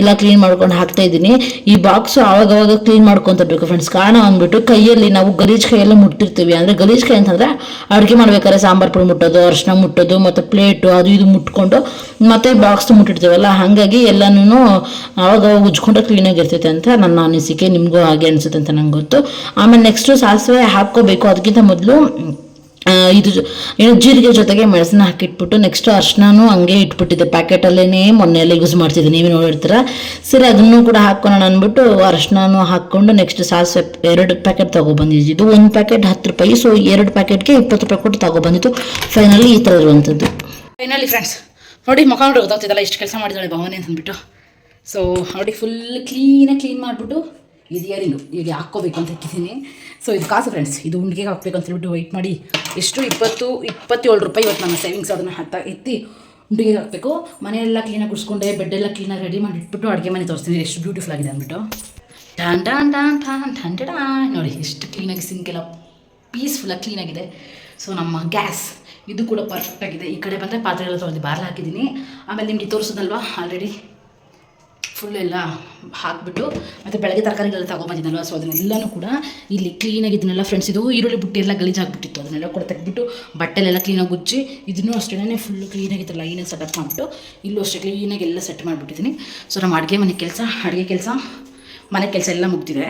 ಎಲ್ಲ ಕ್ಲೀನ್ ಮಾಡ್ಕೊಂಡು ಹಾಕ್ತಾ ಇದ್ದೀನಿ. ಈ ಬಾಕ್ಸು ಆವಾಗವಾಗ ಕ್ಲೀನ್ ಮಾಡ್ಕೊತಿರ್ಬೇಕು ಫ್ರೆಂಡ್ಸ್ ಕಾರಣ ಅಂದ್ಬಿಟ್ಟು ಕೈಯಲ್ಲಿ ನಾವು ಗಲೀಜ್ ಕೈಯೆಲ್ಲ ಮುಟ್ಟಿರ್ತೀವಿ. ಅಂದರೆ ಗಲೀಜ್ ಕೈ ಅಂತಂದರೆ ಅಡುಗೆ ಮಾಡ್ಬೇಕಾದ್ರೆ ಸಾಂಬಾರು ಪುಡಿ ಮುಟ್ಟೋದು ಅರಿಶಿನ ಮುಟ್ಟೋದು, ಮತ್ತು ಪ್ಲೇಟು ಅದು ಇದು ಮುಟ್ಕೊಂಡು ಮತ್ತೆ ಬಾಕ್ಸ್ ಮುಟ್ಟಿರ್ತೀವಲ್ಲ ಹಾಗಾಗಿ ಎಲ್ಲನೂ ಆವಾಗವಾಗ ಉಜ್ಕೊಂಡ್ರೆ ಕ್ಲೀನಾಗಿ ಇರ್ತೈತೆ ಅಂತ ನನ್ನ ಅನಿಸಿಕೆ. ನಿಮಗೂ ಹಾಗೆ ಅನಿಸುತ್ತೆ ಅಂತ ನಂಗೆ ಗೊತ್ತು. ಆಮೇಲೆ ನೆಕ್ಸ್ಟು ಸಾಸಿವೆ ಹಾಕ್ಕೋಬೇಕು. ಅದಕ್ಕಿಂತ ಮೊದಲು ಇದು ಏನು ಜೀರಿಗೆ ಜೊತೆಗೆ ಮೆಣಸಿನ ಹಾಕಿಟ್ಬಿಟ್ಟು ನೆಕ್ಸ್ಟ್ ಅರ್ಶನೂ ಹಂಗೆ ಇಟ್ಬಿಟ್ಟಿದ್ದೆ. ಪ್ಯಾಕೆಟಲ್ಲೇ ಮೊನ್ನೆ ಎಲ್ಲ ಯೂಸ್ ಮಾಡ್ತಿದ್ದೆ. ನೀವೇ ನೋಡಿರ್ತೀರ? ಸರಿ, ಅದನ್ನು ಕೂಡ ಹಾಕ್ಕೊಳ್ಳೋಣ ಅಂದ್ಬಿಟ್ಟು ಅರ್ಶನೂ ಹಾಕ್ಕೊಂಡು ನೆಕ್ಸ್ಟ್ ಸಾಸಿವೆ ಎರಡು ಪ್ಯಾಕೆಟ್ ತೊಗೊಬಂದಿದ್ದು. ಇದು ಒಂದು ಪ್ಯಾಕೆಟ್ ಹತ್ತು ರೂಪಾಯಿ ಸೊ ಎರಡು ಪ್ಯಾಕೆಟ್ಗೆ ಇಪ್ಪತ್ತು ರೂಪಾಯಿ ಕೊಟ್ಟು ತೊಗೊಬಂದಿತ್ತು ಫೈನಲಿ ಈ ಥರ ಇರುವಂಥದ್ದು ಫೈನಲಿ ಫ್ರೆಂಡ್ಸ್ ನೋಡಿ ಮುಖ ನೋಡಿ ಗೊತ್ತಾಗ್ತಿದ್ದಲ್ಲ ಇಷ್ಟು ಕೆಲಸ ಮಾಡಿದ್ದಾಳೆ ಭವಾನಿ ಅಂತ ಅಂದ್ಬಿಟ್ಟು. ಸೊ ನೋಡಿ ಫುಲ್ ಕ್ಲೀನಾಗಿ ಕ್ಲೀನ್ ಮಾಡಿಬಿಟ್ಟು, ಇದು ಇಯರಿಂಗು ಈಗ ಹಾಕ್ಕೋಬೇಕು ಅಂತ ಇಟ್ಟಿದ್ದೀನಿ. ಸೊ ಇದು ಕಾಸು ಫ್ರೆಂಡ್ಸ್ ಇದು ಉಂಡಿಗೆಗೆ ಹಾಕ್ಬೇಕು ಅಂತ ಹೇಳ್ಬಿಟ್ಟು ವೆಯ್ಟ್ ಮಾಡಿ. ಎಷ್ಟು? ಇಪ್ಪತ್ತು, ಇಪ್ಪತ್ತೇಳು ರೂಪಾಯಿ ಇವತ್ತು ನನ್ನ ಸೇವಿಂಗ್ಸ್ ಅದನ್ನು ಹತ್ತ ಎತ್ತಿ ಉಂಡಿಗೆಗೆ ಹಾಕಬೇಕು. ಮನೆಯೆಲ್ಲ ಕ್ಲೀನಾಗಿ ಗುಡಿಸ್ಕೊಂಡೆ ಬೆಡ್ಡೆಲ್ಲ ಕ್ಲೀನಾಗಿ ರೆಡಿ ಮಾಡಿ ಇಟ್ಬಿಟ್ಟು ಅಡುಗೆ ಮನೆ ತೋರಿಸ್ತೀನಿ. ಎಷ್ಟು ಬ್ಯೂಟಿಫುಲ್ ಆಗಿದೆ ಅಂದ್ಬಿಟ್ಟು. ಟಾನ್ ಟಾನ್ ಟಾನ್ ಟಾನ್ ಟಾನ್ ಡಾನ್ ನೋಡಿ, ಎಷ್ಟು ಕ್ಲೀನಾಗಿ ಸಿಂಕೆಲ್ಲ ಪೀಸ್ಫುಲ್ಲಾಗಿ ಕ್ಲೀನಾಗಿದೆ ಸೊ ನಮ್ಮ ಗ್ಯಾಸ್ ಇದು ಕೂಡ ಪರ್ಫೆಕ್ಟ್ ಆಗಿದೆ. ಈ ಕಡೆ ಬಂದರೆ ಪಾತ್ರೆಗಳು ತೊಳೆದು ಬಾರ್ಲ ಹಾಕಿದ್ದೀನಿ. ಆಮೇಲೆ ನಿಮಗೆ ತೋರಿಸೋದಲ್ವಾ? ಆಲ್ರೆಡಿ ಫುಲ್ ಹಾಕಿಬಿಟ್ಟು ಮತ್ತು ಬೆಳಗ್ಗೆ ತರಕಾರಿಗಳೆಲ್ಲ ತಗೊಂಬಂದಿದ್ದಲ್ವ ಸೊ ಅದನ್ನೆಲ್ಲನೂ ಕೂಡ ಇಲ್ಲಿ ಕ್ಲೀನಾಗಿ ಇದನ್ನೆಲ್ಲ ಫ್ರೆಂಡ್ಸ್ ಇದು ಈರುಳ್ಳಿ ಬುಟ್ಟಿ ಎಲ್ಲ ಗಲೀಜಾಗ್ಬಿಟ್ಟಿತ್ತು. ಅದನ್ನೆಲ್ಲ ಕೂಡ ತೆಗೆದ್ಬಿಟ್ಟು ಬಟ್ಟೆಲೆಲ್ಲ ಕ್ಲೀನಾಗಿ ಉಜ್ಜಿ ಇದನ್ನು ಅಷ್ಟೇ ಫುಲ್ ಕ್ಲೀನಾಗಿ ಲೈನಲ್ಲಿ ಸೆಟಪ್ ಮಾಡಿಬಿಟ್ಟು ಇಲ್ಲೂ ಅಷ್ಟೇ ಕ್ಲೀನಾಗಿ ಎಲ್ಲ ಸೆಟ್ ಮಾಡಿಬಿಟ್ಟಿದ್ದೀನಿ. ಸೊ ನಮ್ಮ ಅಡುಗೆ ಮನೆ ಕೆಲಸ, ಅಡುಗೆ ಕೆಲಸ, ಮನೆ ಕೆಲಸ ಎಲ್ಲ ಮುಗ್ದಿದೆ.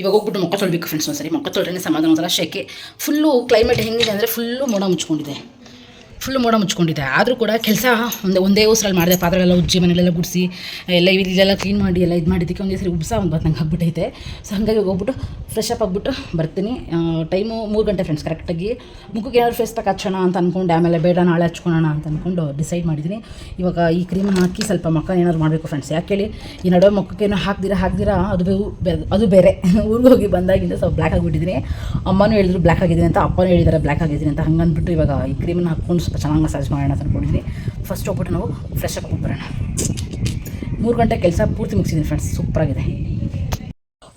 ಇವಾಗ ಹೋಗ್ಬಿಟ್ಟು ಮೊಕ್ಕ ತೊಳ್ಬೇಕು ಫ್ರೆಂಡ್ಸ್ ಒಂದ್ಸರಿ. ಮೊಕ್ಕ ತೊಳ್ರೆ ಸಮಾಧಾನ ಒಂಥರ ಶೆಕೆ. ಫುಲ್ಲು ಕ್ಲೈಮೇಟ್ ಹೆಂಗಿದೆ ಅಂದರೆ ಫುಲ್ಲು ಮೋಡ ಮುಚ್ಕೊಂಡಿದೆ. ಫುಲ್ಲು ಮೋಡ ಮುಚ್ಕೊಂಡಿದೆ. ಆದರೂ ಕೂಡ ಕೆಲಸ ಒಂದು, ಒಂದೇ ಉಸಿರಲ್ಲಿ ಮಾಡಿದೆ ಪಾತ್ರೆಗಳೆಲ್ಲ ಉಜ್ಜಿ ಮನೆಯಲ್ಲೆಲ್ಲ ಗುಡಿಸಿ, ಎಲ್ಲ ಇಲ್ಲೆಲ್ಲ ಕ್ಲೀನ್ ಮಾಡಿ, ಎಲ್ಲ ಇದು ಮಾಡಿದ್ದಕ್ಕೆ ಒಂದೇ ಸರಿ ಉಬ್ಸ ಒಂದು ನಂಗೆ ಆಗ್ಬಿಟ್ಟೈತೆ. ಸೊ ಹಾಗಾಗಿ ಹೋಗ್ಬಿಟ್ಟು ಫ್ರೆಶ್ ಅಪ್ ಆಗಿಬಿಟ್ಟು ಬರ್ತೀನಿ. ಟೈಮು ಮೂರು ಗಂಟೆ ಫ್ರೆಂಡ್ಸ್ ಕರೆಕ್ಟಾಗಿ ಮುಖಕ್ಕೆ ಏನಾದ್ರು ಫೇಸ್ ಪ್ಯಾಕ್ ಹಚ್ಚೋಣ ಅಂತ ಅಂದ್ಕೊಂಡು ಆಮೇಲೆ ಬೇಡ ನಾಳೆ ಹಚ್ಕೊಳ್ಳೋಣ ಅಂತ ಅಂದ್ಕೊಂಡು ಡಿಸೈಡ್ ಮಾಡಿದ್ದೀನಿ ಇವಾಗ ಈ ಕ್ರೀಮ್ ಹಾಕಿ ಸ್ವಲ್ಪ ಮಕ್ಕ ಏನಾದ್ರು ಮಾಡಬೇಕು ಫ್ರೆಂಡ್ಸ್ ಯಾಕೆ ಹೇಳಿ ಈ ನಡುವೆ ಮುಖಕ್ಕೇನೋ ಹಾಕ್ದಿರಾ ಹಾಕ್ದಿರಾ, ಅದು ಅದು ಬೇರೆ. [laughs] ಊರಿಗೆ ಹೋಗಿ ಬಂದಾಗಿಂದ ಸ್ವಲ್ಪ ಬ್ಲ್ಯಾಕ್ ಆಗಿಬಿಟ್ಟಿದ್ದೀನಿ ಅಮ್ಮನೂ ಹೇಳಿದ್ರು ಬ್ಲ್ಯಾಕ್ ಆಗಿದ್ದೀನಿ ಅಂತ, ಅಪ್ಪನೂ ಹೇಳಿದ್ದಾರೆ ಬ್ಲ್ಯಾಕ್ ಆಗಿದ್ದೀನಿ ಅಂತ ಹಂಗಂದ್ಬಿಟ್ಟು ಇವಾಗ ಈ ಕ್ರೀಮನ್ನು ಹಾಕ್ಕೊಂಡು ಸ್ವಲ್ಪ ಚೆನ್ನಾಗಿ ಮಸಾಜ್ ಮಾಡೋಣ ಅಂತ ಅಂದ್ಕೊಂಡಿದ್ದೀನಿ ಫಸ್ಟ್ ಹೋಗ್ಬಿಟ್ಟು ನಾವು ಫ್ರೆಶ್ ಅಪ್ ಹೋಗ್ಬರೋಣ ಮೂರು ಗಂಟೆ ಕೆಲಸ ಪೂರ್ತಿ ಮುಗಿಸಿದ್ದೀನಿ ಫ್ರೆಂಡ್ಸ್ ಸೂಪರಾಗಿದೆ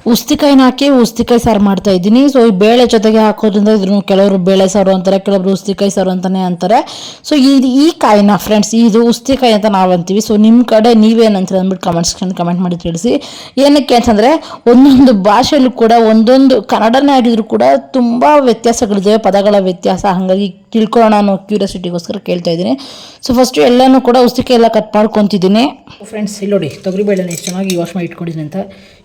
ಉಸ್ತಿಕಾಯಿನ ಹಾಕಿ ಉಸ್ತಿಕಾಯಿ ಸಾರು ಮಾಡ್ತಾ ಇದ್ದೀನಿ. ಸೊ ಈ ಬೇಳೆ ಜೊತೆಗೆ ಹಾಕೋದ್ರಿಂದ ಇದ್ರ ಕೆಲವರು ಬೇಳೆ ಸಾರು ಅಂತಾರೆ, ಕೆಲವರು ಉಸ್ತಿಕಾಯಿ ಸಾರು ಅಂತಾನೆ ಅಂತಾರೆ. ಸೊ ಇದು ಈ ಕಾಯಿನ ಫ್ರೆಂಡ್ಸ್ ಇದು ಉಸ್ತಿಕಾಯಿ ಅಂತ ನಾವು ಅಂತೀವಿ. ಸೊ ನಿಮ್ಮ ಕಡೆ ನೀವೇನಂತೀರ ಅಂದ್ಬಿಟ್ಟು ಕಮೆಂಟ್ಸ್ ಕಮೆಂಟ್ ಮಾಡಿ ತಿಳಿಸಿ. ಏನಕ್ಕೆ ಅಂತಂದರೆ, ಒಂದೊಂದು ಭಾಷೆಯಲ್ಲೂ ಕೂಡ, ಒಂದೊಂದು ಕನ್ನಡನೇ ಆಗಿದ್ರು ಕೂಡ ತುಂಬ ವ್ಯತ್ಯಾಸಗಳಿದ್ದಾವೆ ಪದಗಳ ವ್ಯತ್ಯಾಸ. ಹಾಗಾಗಿ ತಿಳ್ಕೊಳ್ಳೋಣ ಅನ್ನೋ ಕ್ಯೂರಿಯಾಸಿಟಿಗೋಸ್ಕರ ಕೇಳ್ತಾ ಇದ್ದೀನಿ. ಸೊ ಫಸ್ಟು ಎಲ್ಲನೂ ಕೂಡ ಉಸ್ತಿಕಾಯಿ ಎಲ್ಲ ಕಟ್ ಮಾಡ್ಕೊತಿದ್ದೀನಿ. ಫ್ರೆಂಡ್ಸ್ ಇಲ್ಲಿ ನೋಡಿ ತೊಗರಿಬೇಳೆನ ಎಷ್ಟು ಚೆನ್ನಾಗಿ ವಾಶ್ ಮಾಡಿ ಇಟ್ಕೊಂಡಿದ್ದೀನಿ ಅಂತ.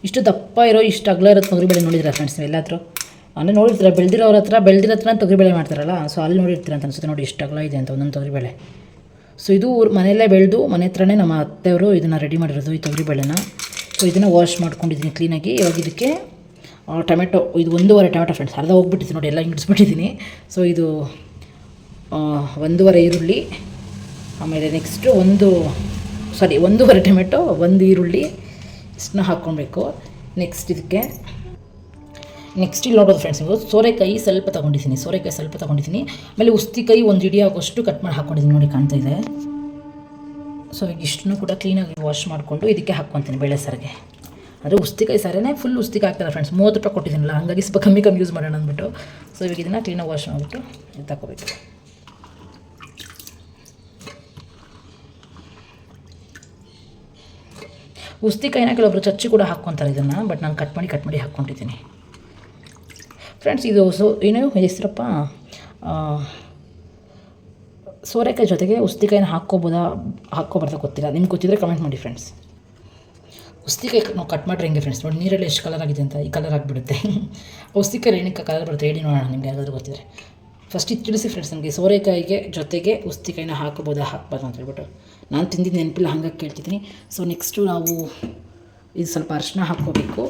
ಇಷ್ಟು ದಪ್ಪ ಇರೋ ಇಷ್ಟು ಅಗಲ ಇರೋ ತೊಗರಿಬೇಳೆ ನೋಡಿದ್ರೆ ಫ್ರೆಂಡ್ಸ್ ಎಲ್ಲಾದ್ರು? ಅಂದರೆ ನೋಡಿರ್ತೀರ, ಬೆಳೆದಿರೋರ ಹತ್ರ ಬೆಳೆದಿರೋ ಹತ್ರ ತೊಗರಿಬೇಳೆ ಮಾಡ್ತಾರಲ್ಲ ಸೊ ಅಲ್ಲಿ ನೋಡಿರ್ತೀರ ಅಂತ ಅನ್ಸುತ್ತೆ, ನೋಡಿ ಇಷ್ಟು ಅಗಲ ಇದೆ ಅಂತ ಒಂದೊಂದು ತೊಗರಿಬೇಳೆ ಸೊ ಇದು ಊರು ಮನೆಯಲ್ಲೇ ಬೆಳೆದು, ಮನೆ ಹತ್ರನೇ ನಮ್ಮ ಅತ್ತೆಯವರು ಇದನ್ನು ರೆಡಿ ಮಾಡಿರೋದು ಈ ತೊಗರಿಬೇಳೆನ ಸೊ ಇದನ್ನು ವಾಶ್ ಮಾಡ್ಕೊಂಡಿದ್ದೀನಿ ಕ್ಲೀನಾಗಿ ಇವಾಗ ಇದಕ್ಕೆ ಟೊಮೆಟೊ, ಇದು ಒಂದೂವರೆ ಟೊಮೆಟೊ ಫ್ರೆಂಡ್ಸ್ ಅರ್ಧ ಹೋಗ್ಬಿಟ್ಟಿದ್ದೀನಿ ನೋಡಿ, ಎಲ್ಲ ಹಿಂಗಿಡಿಸ್ಬಿಟ್ಟಿದ್ದೀನಿ ಸೊ ಇದು ಒಂದೂವರೆ ಈರುಳ್ಳಿ, ಆಮೇಲೆ ನೆಕ್ಸ್ಟು ಒಂದು ಸಾರಿ ಒಂದೂವರೆ ಟೊಮೆಟೊ, ಒಂದು ಈರುಳ್ಳಿ, ಇಷ್ಟನ್ನ ಹಾಕ್ಕೊಳ್ಬೇಕು ನೆಕ್ಸ್ಟ್ ಇದಕ್ಕೆ. ನೆಕ್ಸ್ಟ್ ಇಲ್ಲಿ ನೋಡೋದು ಫ್ರೆಂಡ್ಸ್ ನೀವು. ಸೋರೆಕಾಯಿ ಸ್ವಲ್ಪ ತೊಗೊಂಡಿದ್ದೀನಿ. ಸೋರೆಕಾಯಿ ಸ್ವಲ್ಪ ತೊಗೊಂಡಿದ್ದೀನಿ. ಆಮೇಲೆ ಉಸ್ತಿಕಾಯಿ ಒಂದು ಇಡೀ ಆಗೋಷ್ಟು ಕಟ್ ಮಾಡಿ ಹಾಕ್ಕೊಂಡಿದ್ದೀನಿ ನೋಡಿ ಕಾಣ್ತಾ ಇದೆ. ಸೊ ಈಗ ಇಷ್ಟನ್ನು ಕೂಡ ಕ್ಲೀನಾಗಿ ವಾಶ್ ಮಾಡಿಕೊಂಡು ಇದಕ್ಕೆ ಹಾಕ್ಕೊತೀನಿ ಬೇಳೆ ಸಾರಿಗೆ. ಅಂದರೆ ಉಸ್ತಿಕಾಯಿ ಸಾರೇ ಫುಲ್ ಉಸ್ತಿಕಾಯಿ ಹಾಕ್ತಾರೆ ಫ್ರೆಂಡ್ಸ್ ಮೂವತ್ತು ರೂಪಾಯಿ ಕೊಟ್ಟಿದ್ದೀನಲ್ಲ, ಹಂಗಾಗಿ ಸ್ವಲ್ಪ ಕಮ್ಮಿ ಕಮ್ಮಿ ಯೂಸ್ ಮಾಡೋಣ ಅಂದ್ಬಿಟ್ಟು. ಸೊ ಇವಾಗ ಇದನ್ನು ಕ್ಲೀನಾಗಿ ವಾಶ್ ಮಾಡಿಬಿಟ್ಟು ಇದು ತಗೋಬೇಕು. ಉಸ್ತಿಕಾಯಿನ ಕೆಲವೊಬ್ರು ಚಚ್ಚಿ ಕೂಡ ಹಾಕ್ಕೊತಾರೆ ಇದನ್ನು ಬಟ್ ನಾನು ಕಟ್ ಮಾಡಿ ಕಟ್ ಮಾಡಿ ಹಾಕ್ಕೊಂಡಿದ್ದೀನಿ. ಫ್ರೆಂಡ್ಸ್ ಇದು ಸೊ, ಏನು ಹೆಸರಪ್ಪ? ಸೋರೆಕಾಯಿ ಜೊತೆಗೆ ಉಸ್ತಿಕಾಯಿನ ಹಾಕ್ಕೋಬೋದಾ, ಹಾಕ್ಕೋಬಾರ್ದ ಗೊತ್ತಿಲ್ಲ. ನಿಮ್ಗೆ ಗೊತ್ತಿದ್ರೆ ಕಮೆಂಟ್ ಮಾಡಿ ಫ್ರೆಂಡ್ಸ್ ಉಸ್ತಿಕಾಯಿ ನಾವು ಕಟ್ ಮಾಡ್ರೆ ಹೆಂಗೆ ಫ್ರೆಂಡ್ಸ್ ನೋಡಿ, ನೀರಲ್ಲಿ ಎಷ್ಟು ಕಲರ್ ಆಗಿದೆ ಅಂತ ಈ ಕಲರ್ ಆಗಿಬಿಡುತ್ತೆ. [laughs] ಉಸ್ತಿಕಾಯಿ ಏನಕ್ಕೆ ಕಲರ್ ಬರುತ್ತೆ ಹೇಳಿ ನೋಡೋಣ ನಿಮ್ಗೆ, ಯಾರಾದರೂ ಗೊತ್ತಿದ್ರೆ. ಫಸ್ಟ್ ಇದು ತಿಳಿಸಿ ಫ್ರೆಂಡ್ಸ್ ನನಗೆ ಸೋರೆಕಾಯಿಗೆ ಜೊತೆಗೆ ಉಸ್ತಿಕಾಯಿನ ಹಾಕ್ಬೋದಾ ಹಾಕ್ಬಾರ್ದು ಅಂತ ಹೇಳ್ಬಿಟ್ಟು. ನಾನು ತಿಂದಿದ್ದು ನೆನಪಿಲ್ಲ ಹಂಗಾಗಿ ಕೇಳ್ತಿದ್ದೀನಿ ಸೊ ನೆಕ್ಸ್ಟು ನಾವು ಇದು ಸ್ವಲ್ಪ ಅರಿಶಿನ ಹಾಕ್ಕೋಬೇಕು.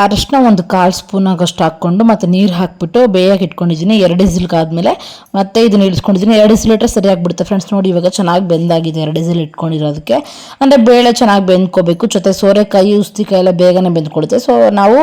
ಅರಿಶಿನ ಒಂದು ಕಾಲು ಸ್ಪೂನ್ ಆಗೋಷ್ಟು ಹಾಕ್ಕೊಂಡು ಮತ್ತು ನೀರು ಹಾಕ್ಬಿಟ್ಟು ಬೇಯಾಗಿ ಇಟ್ಕೊಂಡಿದ್ದೀನಿ. ಎರಡು ಆದಮೇಲೆ ಮತ್ತೆ ಇದನ್ನ ಇಳಿಸ್ಕೊಂಡಿದ್ದೀನಿ. ಎರಡು ಇಸಿಲ್ ಇಟ್ಟರೆ ಸರಿ ಆಗ್ಬಿಡುತ್ತೆ ಫ್ರೆಂಡ್ಸ್ ನೋಡಿ, ಇವಾಗ ಚೆನ್ನಾಗಿ ಬೆಂದಾಗಿದೆ ಎರಡು ಇಸಿಲ್ ಇಟ್ಕೊಂಡಿರೋದಕ್ಕೆ. ಅಂದರೆ ಬೇಳೆ ಚೆನ್ನಾಗಿ ಬೆಂದ್ಕೋಬೇಕು. ಜೊತೆ ಸೋರೆಕಾಯಿ, ಉಸ್ತಿಕಾಯಿ ಎಲ್ಲ ಬೇಗನೆ ಬೆಂದ್ಕೊಳುತ್ತೆ. ಸೊ ನಾವು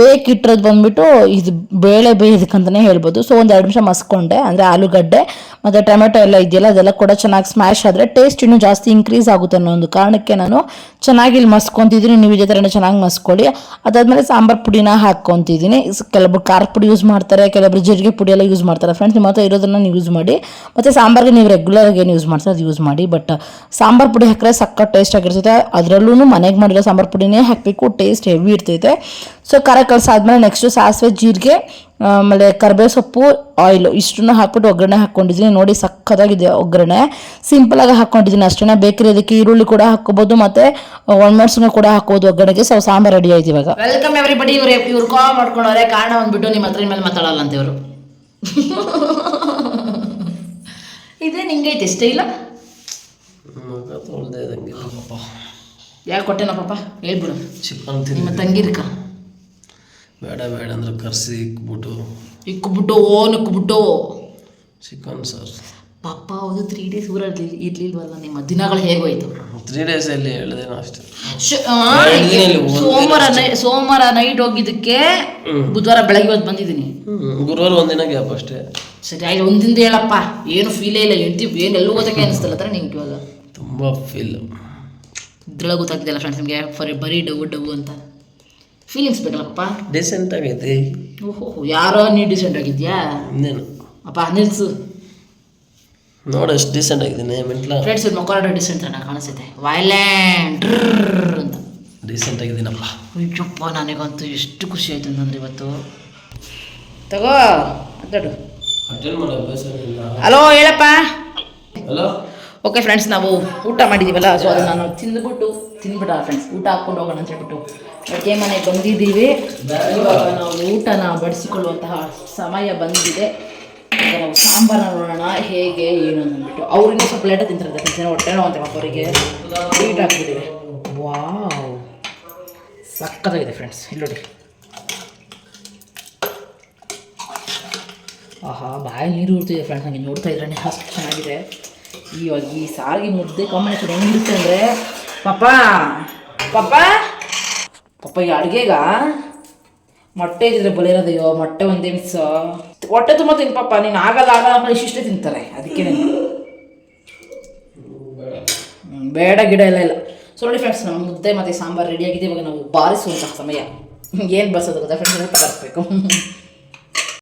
ಬೇಕಿಟ್ಟಿರೋದು ಬಂದುಬಿಟ್ಟು ಇದು ಬೇಳೆ ಬೇಯೋದಕ್ಕಂತಲೇ ಹೇಳ್ಬೋದು. ಸೊ ಒಂದು ಎರಡು ನಿಮಿಷ ಮಸ್ಕೊಂಡೆ. ಅಂದರೆ ಆಲೂಗಡ್ಡೆ ಮತ್ತು ಟೊಮೆಟೊ ಎಲ್ಲ ಇದೆಯಲ್ಲ, ಅದೆಲ್ಲ ಕೂಡ ಚೆನ್ನಾಗಿ ಸ್ಮ್ಯಾಶ್ ಆದರೆ ಟೇಸ್ಟ್ ಇನ್ನೂ ಜಾಸ್ತಿ ಇನ್ಕ್ರೀಸ್ ಆಗುತ್ತೆ ಅನ್ನೋ ಒಂದು ಕಾರಣಕ್ಕೆ ನಾನು ಚೆನ್ನಾಗಿ ಇಲ್ಲಿ ಮಸ್ಕೊತಿದ್ದೀನಿ. ನೀವು ಇದೇ ಥರನೇ ಚೆನ್ನಾಗಿ ಮಸ್ಕೊಳ್ಳಿ. ಅದಾದಮೇಲೆ ಸಾಂಬಾರು ಪುಡಿನ ಹಾಕ್ಕೊತಿದ್ದೀನಿ. ಕೆಲವೊಬ್ರು ಖಾರ ಪುಡಿ ಯೂಸ್ ಮಾಡ್ತಾರೆ ಕೆಲವೊಬ್ರು ಜೀರಿಗೆ ಪುಡಿ ಎಲ್ಲ ಯೂಸ್ ಮಾಡ್ತಾರೆ. ಫ್ರೆಂಡ್ಸ್ ನಿಮ್ಮ ಹತ್ರ ಇರೋದನ್ನು ನೀವು ಯೂಸ್ ಮಾಡಿ. ಮತ್ತು ಸಾಂಬಾರ್ಗೆ ನೀವು ರೆಗ್ಯುಲರ್ಗೆ ಏನು ಯೂಸ್ ಮಾಡ್ತಾರೆ ಅದು ಯೂಸ್ ಮಾಡಿ. ಬಟ್ ಸಾಂಬಾರು ಪುಡಿ ಹಾಕಿದ್ರೆ ಸಕ್ಕ ಟೇಸ್ಟ್ ಆಗಿರ್ತೈತೆ. ಅದರಲ್ಲೂ ಮನೆಗೆ ಮಾಡಿರೋ ಸಾಂಬಾರು ಪುಡಿನೇ ಹಾಕಬೇಕು. ಟೇಸ್ಟ್ ಹೆವಿ ಇರ್ತೈತೆ. ಸೊ ಖಾರ ಕಲಸಾದ್ಮೇಲೆ ನೆಕ್ಸ್ಟು ಸಾಸಿವೆ ಜೀರಿಗೆ ಆಮೇಲೆ ಕರ್ಬೇವು ಸೊಪ್ಪು ಆಯಿಲು ಇಷ್ಟನ್ನು ಹಾಕ್ಬಿಟ್ಟು ಒಗ್ಗರಣೆ ಹಾಕ್ಕೊಂಡಿದ್ದೀನಿ. ನೋಡಿ ಸಕ್ಕತ್ತಾಗಿದೆ ಒಗ್ಗರಣೆ. ಸಿಂಪಲಾಗಿ ಹಾಕ್ಕೊಂಡಿದ್ದೀನಿ ಅಷ್ಟೇ ಬೇಕರಿ ಅದಕ್ಕೆ ಈರುಳ್ಳಿ ಕೂಡ ಹಾಕ್ಕೋಬೋದು ಮತ್ತು ಒಣಮೆಣಸನ್ನು ಕೂಡ ಹಾಕ್ಬೋದು ಒಗ್ಗರಣೆಗೆ. ಸೊ ಸಾಂಬಾರು ರೆಡಿ ಆಯ್ತು ಇವಾಗ. ವೆಲ್ಕಮ್ ಎವ್ರಿಬಡಿ ಇವ್ರು ಇವ್ರು ಕಾಲ್ ಮಾಡ್ಕೊಂಡವ್ರೆ ಕಾರಣ ಬಂದ್ಬಿಟ್ಟು ನಿಮ್ಮ ಹತ್ರ ಮೇಲೆ ಮಾತಾಡಲ್ಲ ಅಂತ ಇವರು. [laughs] ಇದೇ ನಿಂಗೆ ಐತೆ ಇಷ್ಟ ಇಲ್ಲ ಯಾಕೆ ಕೊಟ್ಟೆನಪ್ಪ ಹೇಳ್ಬಿಡು. ನಿಮ್ಮ ತಂಗಿರ್ಕ. ಬೇಡ ಬೇಡ ಅಂದ್ರೆ ಕರ್ಸಿ ಇಕ್ಬಿಟ್ಟು. ಇಕ್ಬಿಟ್ಟು ಓ ನಿಕ್ಬಿಟ್ಟು ಚಿಕನ್ ಸರ್. ಪಾಪ ಹೌದು ತ್ರೀ ಡೇಸ್ ಊರಲ್ಲಿ ಇರ್ಲಿಲ್ವಲ್ಲ ನಿಮ್ಮ ದಿನಗಳು ಹೇಗೋಯ್ತು ತ್ರೀ ಅಲ್ಲಿ ಹೇಳಿದೇನೋ ಅಷ್ಟೇ. ಶ್- ಆ, ಸೋಮವಾರ ನೈ ಸೋಮವಾರ ನೈಟ್ ಹೋಗಿದ್ದಕ್ಕೆ ಬುಧವಾರ ಬೆಳಗ್ಗೆ ಇವತ್ತು ಬಂದಿದ್ದೀನಿ. ಗುರುವಾರ ಒಂದಿನ ಗ್ಯಾಪ್ ಅಷ್ಟೇ. ಸರಿ ಆಯ್ತು ಒಂದಿಂದ ಹೇಳಪ್ಪ. ಏನು ಫೀಲೇ ಇಲ್ಲ ಹೆಂಡ್ತಿ ಏನು ಎಲ್ಲೂ ಓದಕ್ಕೆ ಅನಿಸ್ತಲ್ಲ ಥರ ನಿಂಗೆ ಇವಾಗ ತುಂಬ ಫೀಲ್ ಇದ್ರೊಳಗೆ ಗೊತ್ತಾಗ್ತಿಲ್ಲ ಫ್ರೆಂಡ್ಸ್ ನಿಮಗೆ ಫರಿ ಬರೀ ಡವ್ ಡವ್ ಅಂತ. ಫೀಲಿಂಗ್ಸ್ ಬೇಕಲ್ಲಪ್ಪ? ಡಿಸೆಂಟ್ ಆಗೈತಿ. ಓಹೋ ಯಾರೋ ನೀ ಡಿಸೆಂಟ್ ಆಗಿದ್ಯಾ? ಇನ್ನೇನು. ಅಪ್ಪ ನಿಲ್ಸು. ನೋಡು ಎಷ್ಟು ಡಿಸೆಂಟ್ ಆಗಿದ್ದೀನಿ ಮೆಂಟ್ಲ ಫ್ರೆಂಡ್ಸ್ ಮಕ್ಕಳ ಡಿಸೆಂಟ್ ಅನ್ನ ಕಾಣಿಸುತ್ತೆ. ವೈಲೆಂಟ್ ಅಂತ. ಡಿಸೆಂಟ್ ಆಗಿದ್ದೀನಪ್ಪ. ಅಯ್ಯಪ್ಪ ನನಗಂತೂ ಎಷ್ಟು ಖುಷಿ ಆಯ್ತು ಅಂದ್ರೆ ಇವತ್ತು. ತಗೋ ಅಡ್ಡಾಡು ಅಟೆಂಡ್ ಮಾಡೋ ಅಭ್ಯಾಸ ಹಲೋ ಹೇಳಪ್ಪ. ಹಲೋ ಓಕೆ ಫ್ರೆಂಡ್ಸ್ ನಾವು ಊಟ ಮಾಡಿದ್ದೀವಲ್ಲ ಸೊ ಅದನ್ನು ನಾನು ತಿಂದ್ಬಿಟ್ಟು ತಿಂದ್ಬಿಟ್ಟ ಫ್ರೆಂಡ್ಸ್ ಊಟ ಹಾಕ್ಕೊಂಡು ಹೋಗೋಣ ಅಂತ ಹೇಳ್ಬಿಟ್ಟು. ಅಡುಗೆ ಮನೆಗೆ ಬಂದಿದ್ದೀವಿ. ನಾವು ಊಟನ ಬಡಿಸಿಕೊಳ್ಳುವಂತಹ ಸಮಯ ಬಂದಿದೆ. ನಾವು ಸಾಂಬಾರ ನೋಡೋಣ, ಹೇಗೆ, ಏನು ಅಂದ್ಬಿಟ್ಟು ಅವ್ರು ಇನ್ನೂ ಸ್ವಲ್ಪ ಲೇಟಾಗಿ ತಿಂತಾರೆ ಏನೋ ಹೊಟ್ಟೆ ನೋವು ಅಂತ ಅವರಿಗೆ ಸ್ವೀಟ್ ಹಾಕ್ಬಿಟ್ಟಿದೆ. ವಾವ್ ಸಕ್ಕತ್ತಾಗಿದೆ ಫ್ರೆಂಡ್ಸ್ ಇಲ್ಲಿ ನೋಡಿ. ಆಹಾ ಬಾಯಿ ನೀರು ಉಡ್ತಿದೆ ಫ್ರೆಂಡ್ಸ್ ನನಗೆ ನೋಡ್ತಾ ಇದ್ರೆ ಅಷ್ಟು ಚೆನ್ನಾಗಿದೆ. ಇವಾಗ ಈ ಸಾರಿಗೆ ಮುದ್ದೆ ಕಾಂಬಿನೇಷನ್ ಹೆಂಗಿರುತ್ತೆ ಅಂದರೆ ಪಾಪ ಪಾಪ ಪಾಪ ಈ ಅಡುಗೆಗ ಮೊಟ್ಟೆ ಇದ್ರೆ ಬಲಿರೋದಯ್ಯೋ ಮೊಟ್ಟೆ ಒಂದೇ ಮಿಸ್ ಹೊಟ್ಟೆ ತುಂಬ ತಿನ್ ಪಾಪ ನೀನು ಆಗಲ್ಲ ಆಗಲ್ಲ ಅಂದ್ರೆ ಇಷ್ಟಿಷ್ಟೇ ತಿಂತಾರೆ. ಅದಕ್ಕೆ ಬೇಡ ಗಿಡ ಎಲ್ಲ ಇಲ್ಲ. ಸೊ ನೋಡಿ ಫ್ರೆಂಡ್ಸ್ ನಮ್ಮ ಮುದ್ದೆ ಮತ್ತು ಸಾಂಬಾರು ರೆಡಿಯಾಗಿದೆ ಇವಾಗ ನಾವು ಬಾರಿಸುವಂತಹ ಸಮಯ. ಏನು ಬಸೋದು ಗೊತ್ತಾ ಫ್ರೆಂಡ್ಸ್ ಊಟ ಬರಬೇಕು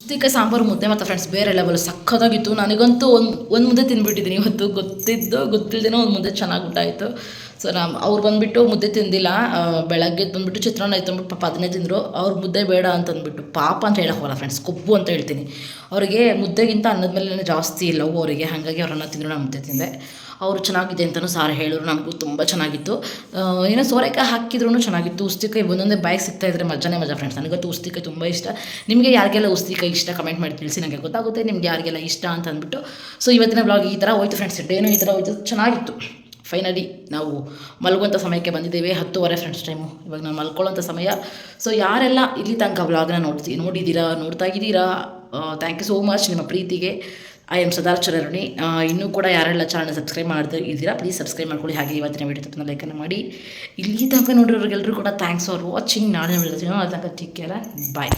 ಉಸ್ತಿಕಾಯಿ ಸಾಂಬಾರು ಮುದ್ದೆ ಮತ್ತು ಫ್ರೆಂಡ್ಸ್ ಬೇರೆ ಲೆವೆಲ್ ಸಖತ್ತಾಗಿತ್ತು. ನನಗಂತೂ ಒಂದು ಒಂದು ಮುದ್ದೆ ತಿಂದ್ಬಿಟ್ಟಿದ್ದೀನಿ ಇವತ್ತು. ಗೊತ್ತಿದ್ದು ಗೊತ್ತಿಲ್ಲದೇನೋ ಒಂದು ಮುದ್ದೆ ಚೆನ್ನಾಗಿ ಊಟ ಆಯಿತು ಸೊ ನಮ್ಮ ಅವ್ರು ಬಂದುಬಿಟ್ಟು ಮುದ್ದೆ ತಿಂದಿಲ್ಲ. ಬೆಳಗ್ಗೆ ಬಂದುಬಿಟ್ಟು ಚಿತ್ರಾನ್ನ ಆಯ್ತು ಅಂದ್ಬಿಟ್ಟು ಪಾಪ ಅದನ್ನೇ ತಿಂದರು. ಅವ್ರ ಮುದ್ದೆ ಬೇಡ ಅಂತ ಅಂದ್ಬಿಟ್ಟು ಪಾಪ ಅಂತ ಹೇಳಕ್ಕೆ ಹೋಗಲ್ಲ ಫ್ರೆಂಡ್ಸ್ ಕೊಬ್ಬು ಅಂತ ಹೇಳ್ತೀನಿ. ಅವರಿಗೆ ಮುದ್ದೆಗಿಂತ ಅನ್ನದ ಮೇಲೆ ಜಾಸ್ತಿ ಲವ್ ಅವರಿಗೆ. ಹಾಗಾಗಿ ಅವ್ರನ್ನ ತಿಂದರು ನಾನು ಮುದ್ದೆ ತಿಂದೆ. ಅವರು ಚೆನ್ನಾಗಿದೆ ಅಂತಲೂ ಸಾರ್ ಹೇಳಿದ್ರು ನಮಗೂ ತುಂಬ ಚೆನ್ನಾಗಿತ್ತು. ಏನೋ ಸೋರೆಕಾಯಿ ಹಾಕಿದ್ರು ಚೆನ್ನಾಗಿತ್ತು. ಉಸ್ತಿಕಾಯಿ ಒಂದೊಂದೇ ಬೈಕ್ ಸಿಗ್ತಾ ಇದ್ರೆ ಮಜಾನೇ ಮಜಾ ಫ್ರೆಂಡ್ಸ್ ನನಗಂತೂ ಉಸ್ತಿಕಾಯಿ ತುಂಬ ಇಷ್ಟ. ನಿಮಗೆ ಯಾರಿಗೆಲ್ಲ ಉಸ್ತಿಕಾಯಿ ಇಷ್ಟ ಕಮೆಂಟ್ ಮಾಡಿ ತಿಳಿಸಿ ನನಗೆ ಗೊತ್ತಾಗುತ್ತೆ. ನಿಮ್ಗೆ ಯಾರಿಗೆಲ್ಲ ಇಷ್ಟ ಅಂತ ಅಂದ್ಬಿಟ್ಟು. ಸೊ ಇವತ್ತಿನ ಬ್ಲಾಗ್ ಈ ಥರ ಹೋಯ್ತು ಫ್ರೆಂಡ್ಸ್ ಡೇನು ಈ ಥರ ಹೋಯ್ತು, ಚೆನ್ನಾಗಿತ್ತು. ಫೈನಲಿ ನಾವು ಮಲಗುವಂಥ ಸಮಯಕ್ಕೆ ಬಂದಿದ್ದೇವೆ. ಹತ್ತುವರೆ ಫ್ರೆಂಡ್ಸ್ ಟೈಮು ಇವಾಗ ನಾನು ಮಲ್ಕೊಳ್ಳೋಂಥ ಸಮಯ. ಸೊ ಯಾರೆಲ್ಲ ಇಲ್ಲಿ ತನಕ ವ್ಲಾಗ್ನ ನೋಡ್ತೀವಿ ನೋಡಿದ್ದೀರಾ, ನೋಡ್ತಾ ಇದ್ದೀರಾ ಥ್ಯಾಂಕ್ ಯು ಸೋ ಮಚ್ ನಿಮ್ಮ ಪ್ರೀತಿಗೆ. ಐ ಎಂ ಸದಾಚರಣಿ ಇನ್ನೂ ಕೂಡ ಯಾರೆಲ್ಲ ಚಾನಲ್ ಸಬ್ಸ್ಕ್ರೈಬ್ ಮಾಡಿದ್ರೆ ಇದ್ದೀರಾ ಪ್ಲೀಸ್ ಸಬ್ಸ್ಕ್ರೈಬ್ ಮಾಡ್ಕೊಳ್ಳಿ. ಹಾಗೆ ಇವತ್ತಿನ ವೀಡಿಯೋ ತಪ್ಪನ ಲೈಕನ್ನು ಮಾಡಿ. ಇಲ್ಲಿ ತನಕ ನೋಡಿರೋರಿಗೆಲ್ಲರೂ ಕೂಡ ಥ್ಯಾಂಕ್ಸ್ ಫಾರ್ ವಾಚಿಂಗ್ ನಾಳೆ ನೋಡಿರ್ತೀನಿ ಅದು ತನಕ ಬಾಯ್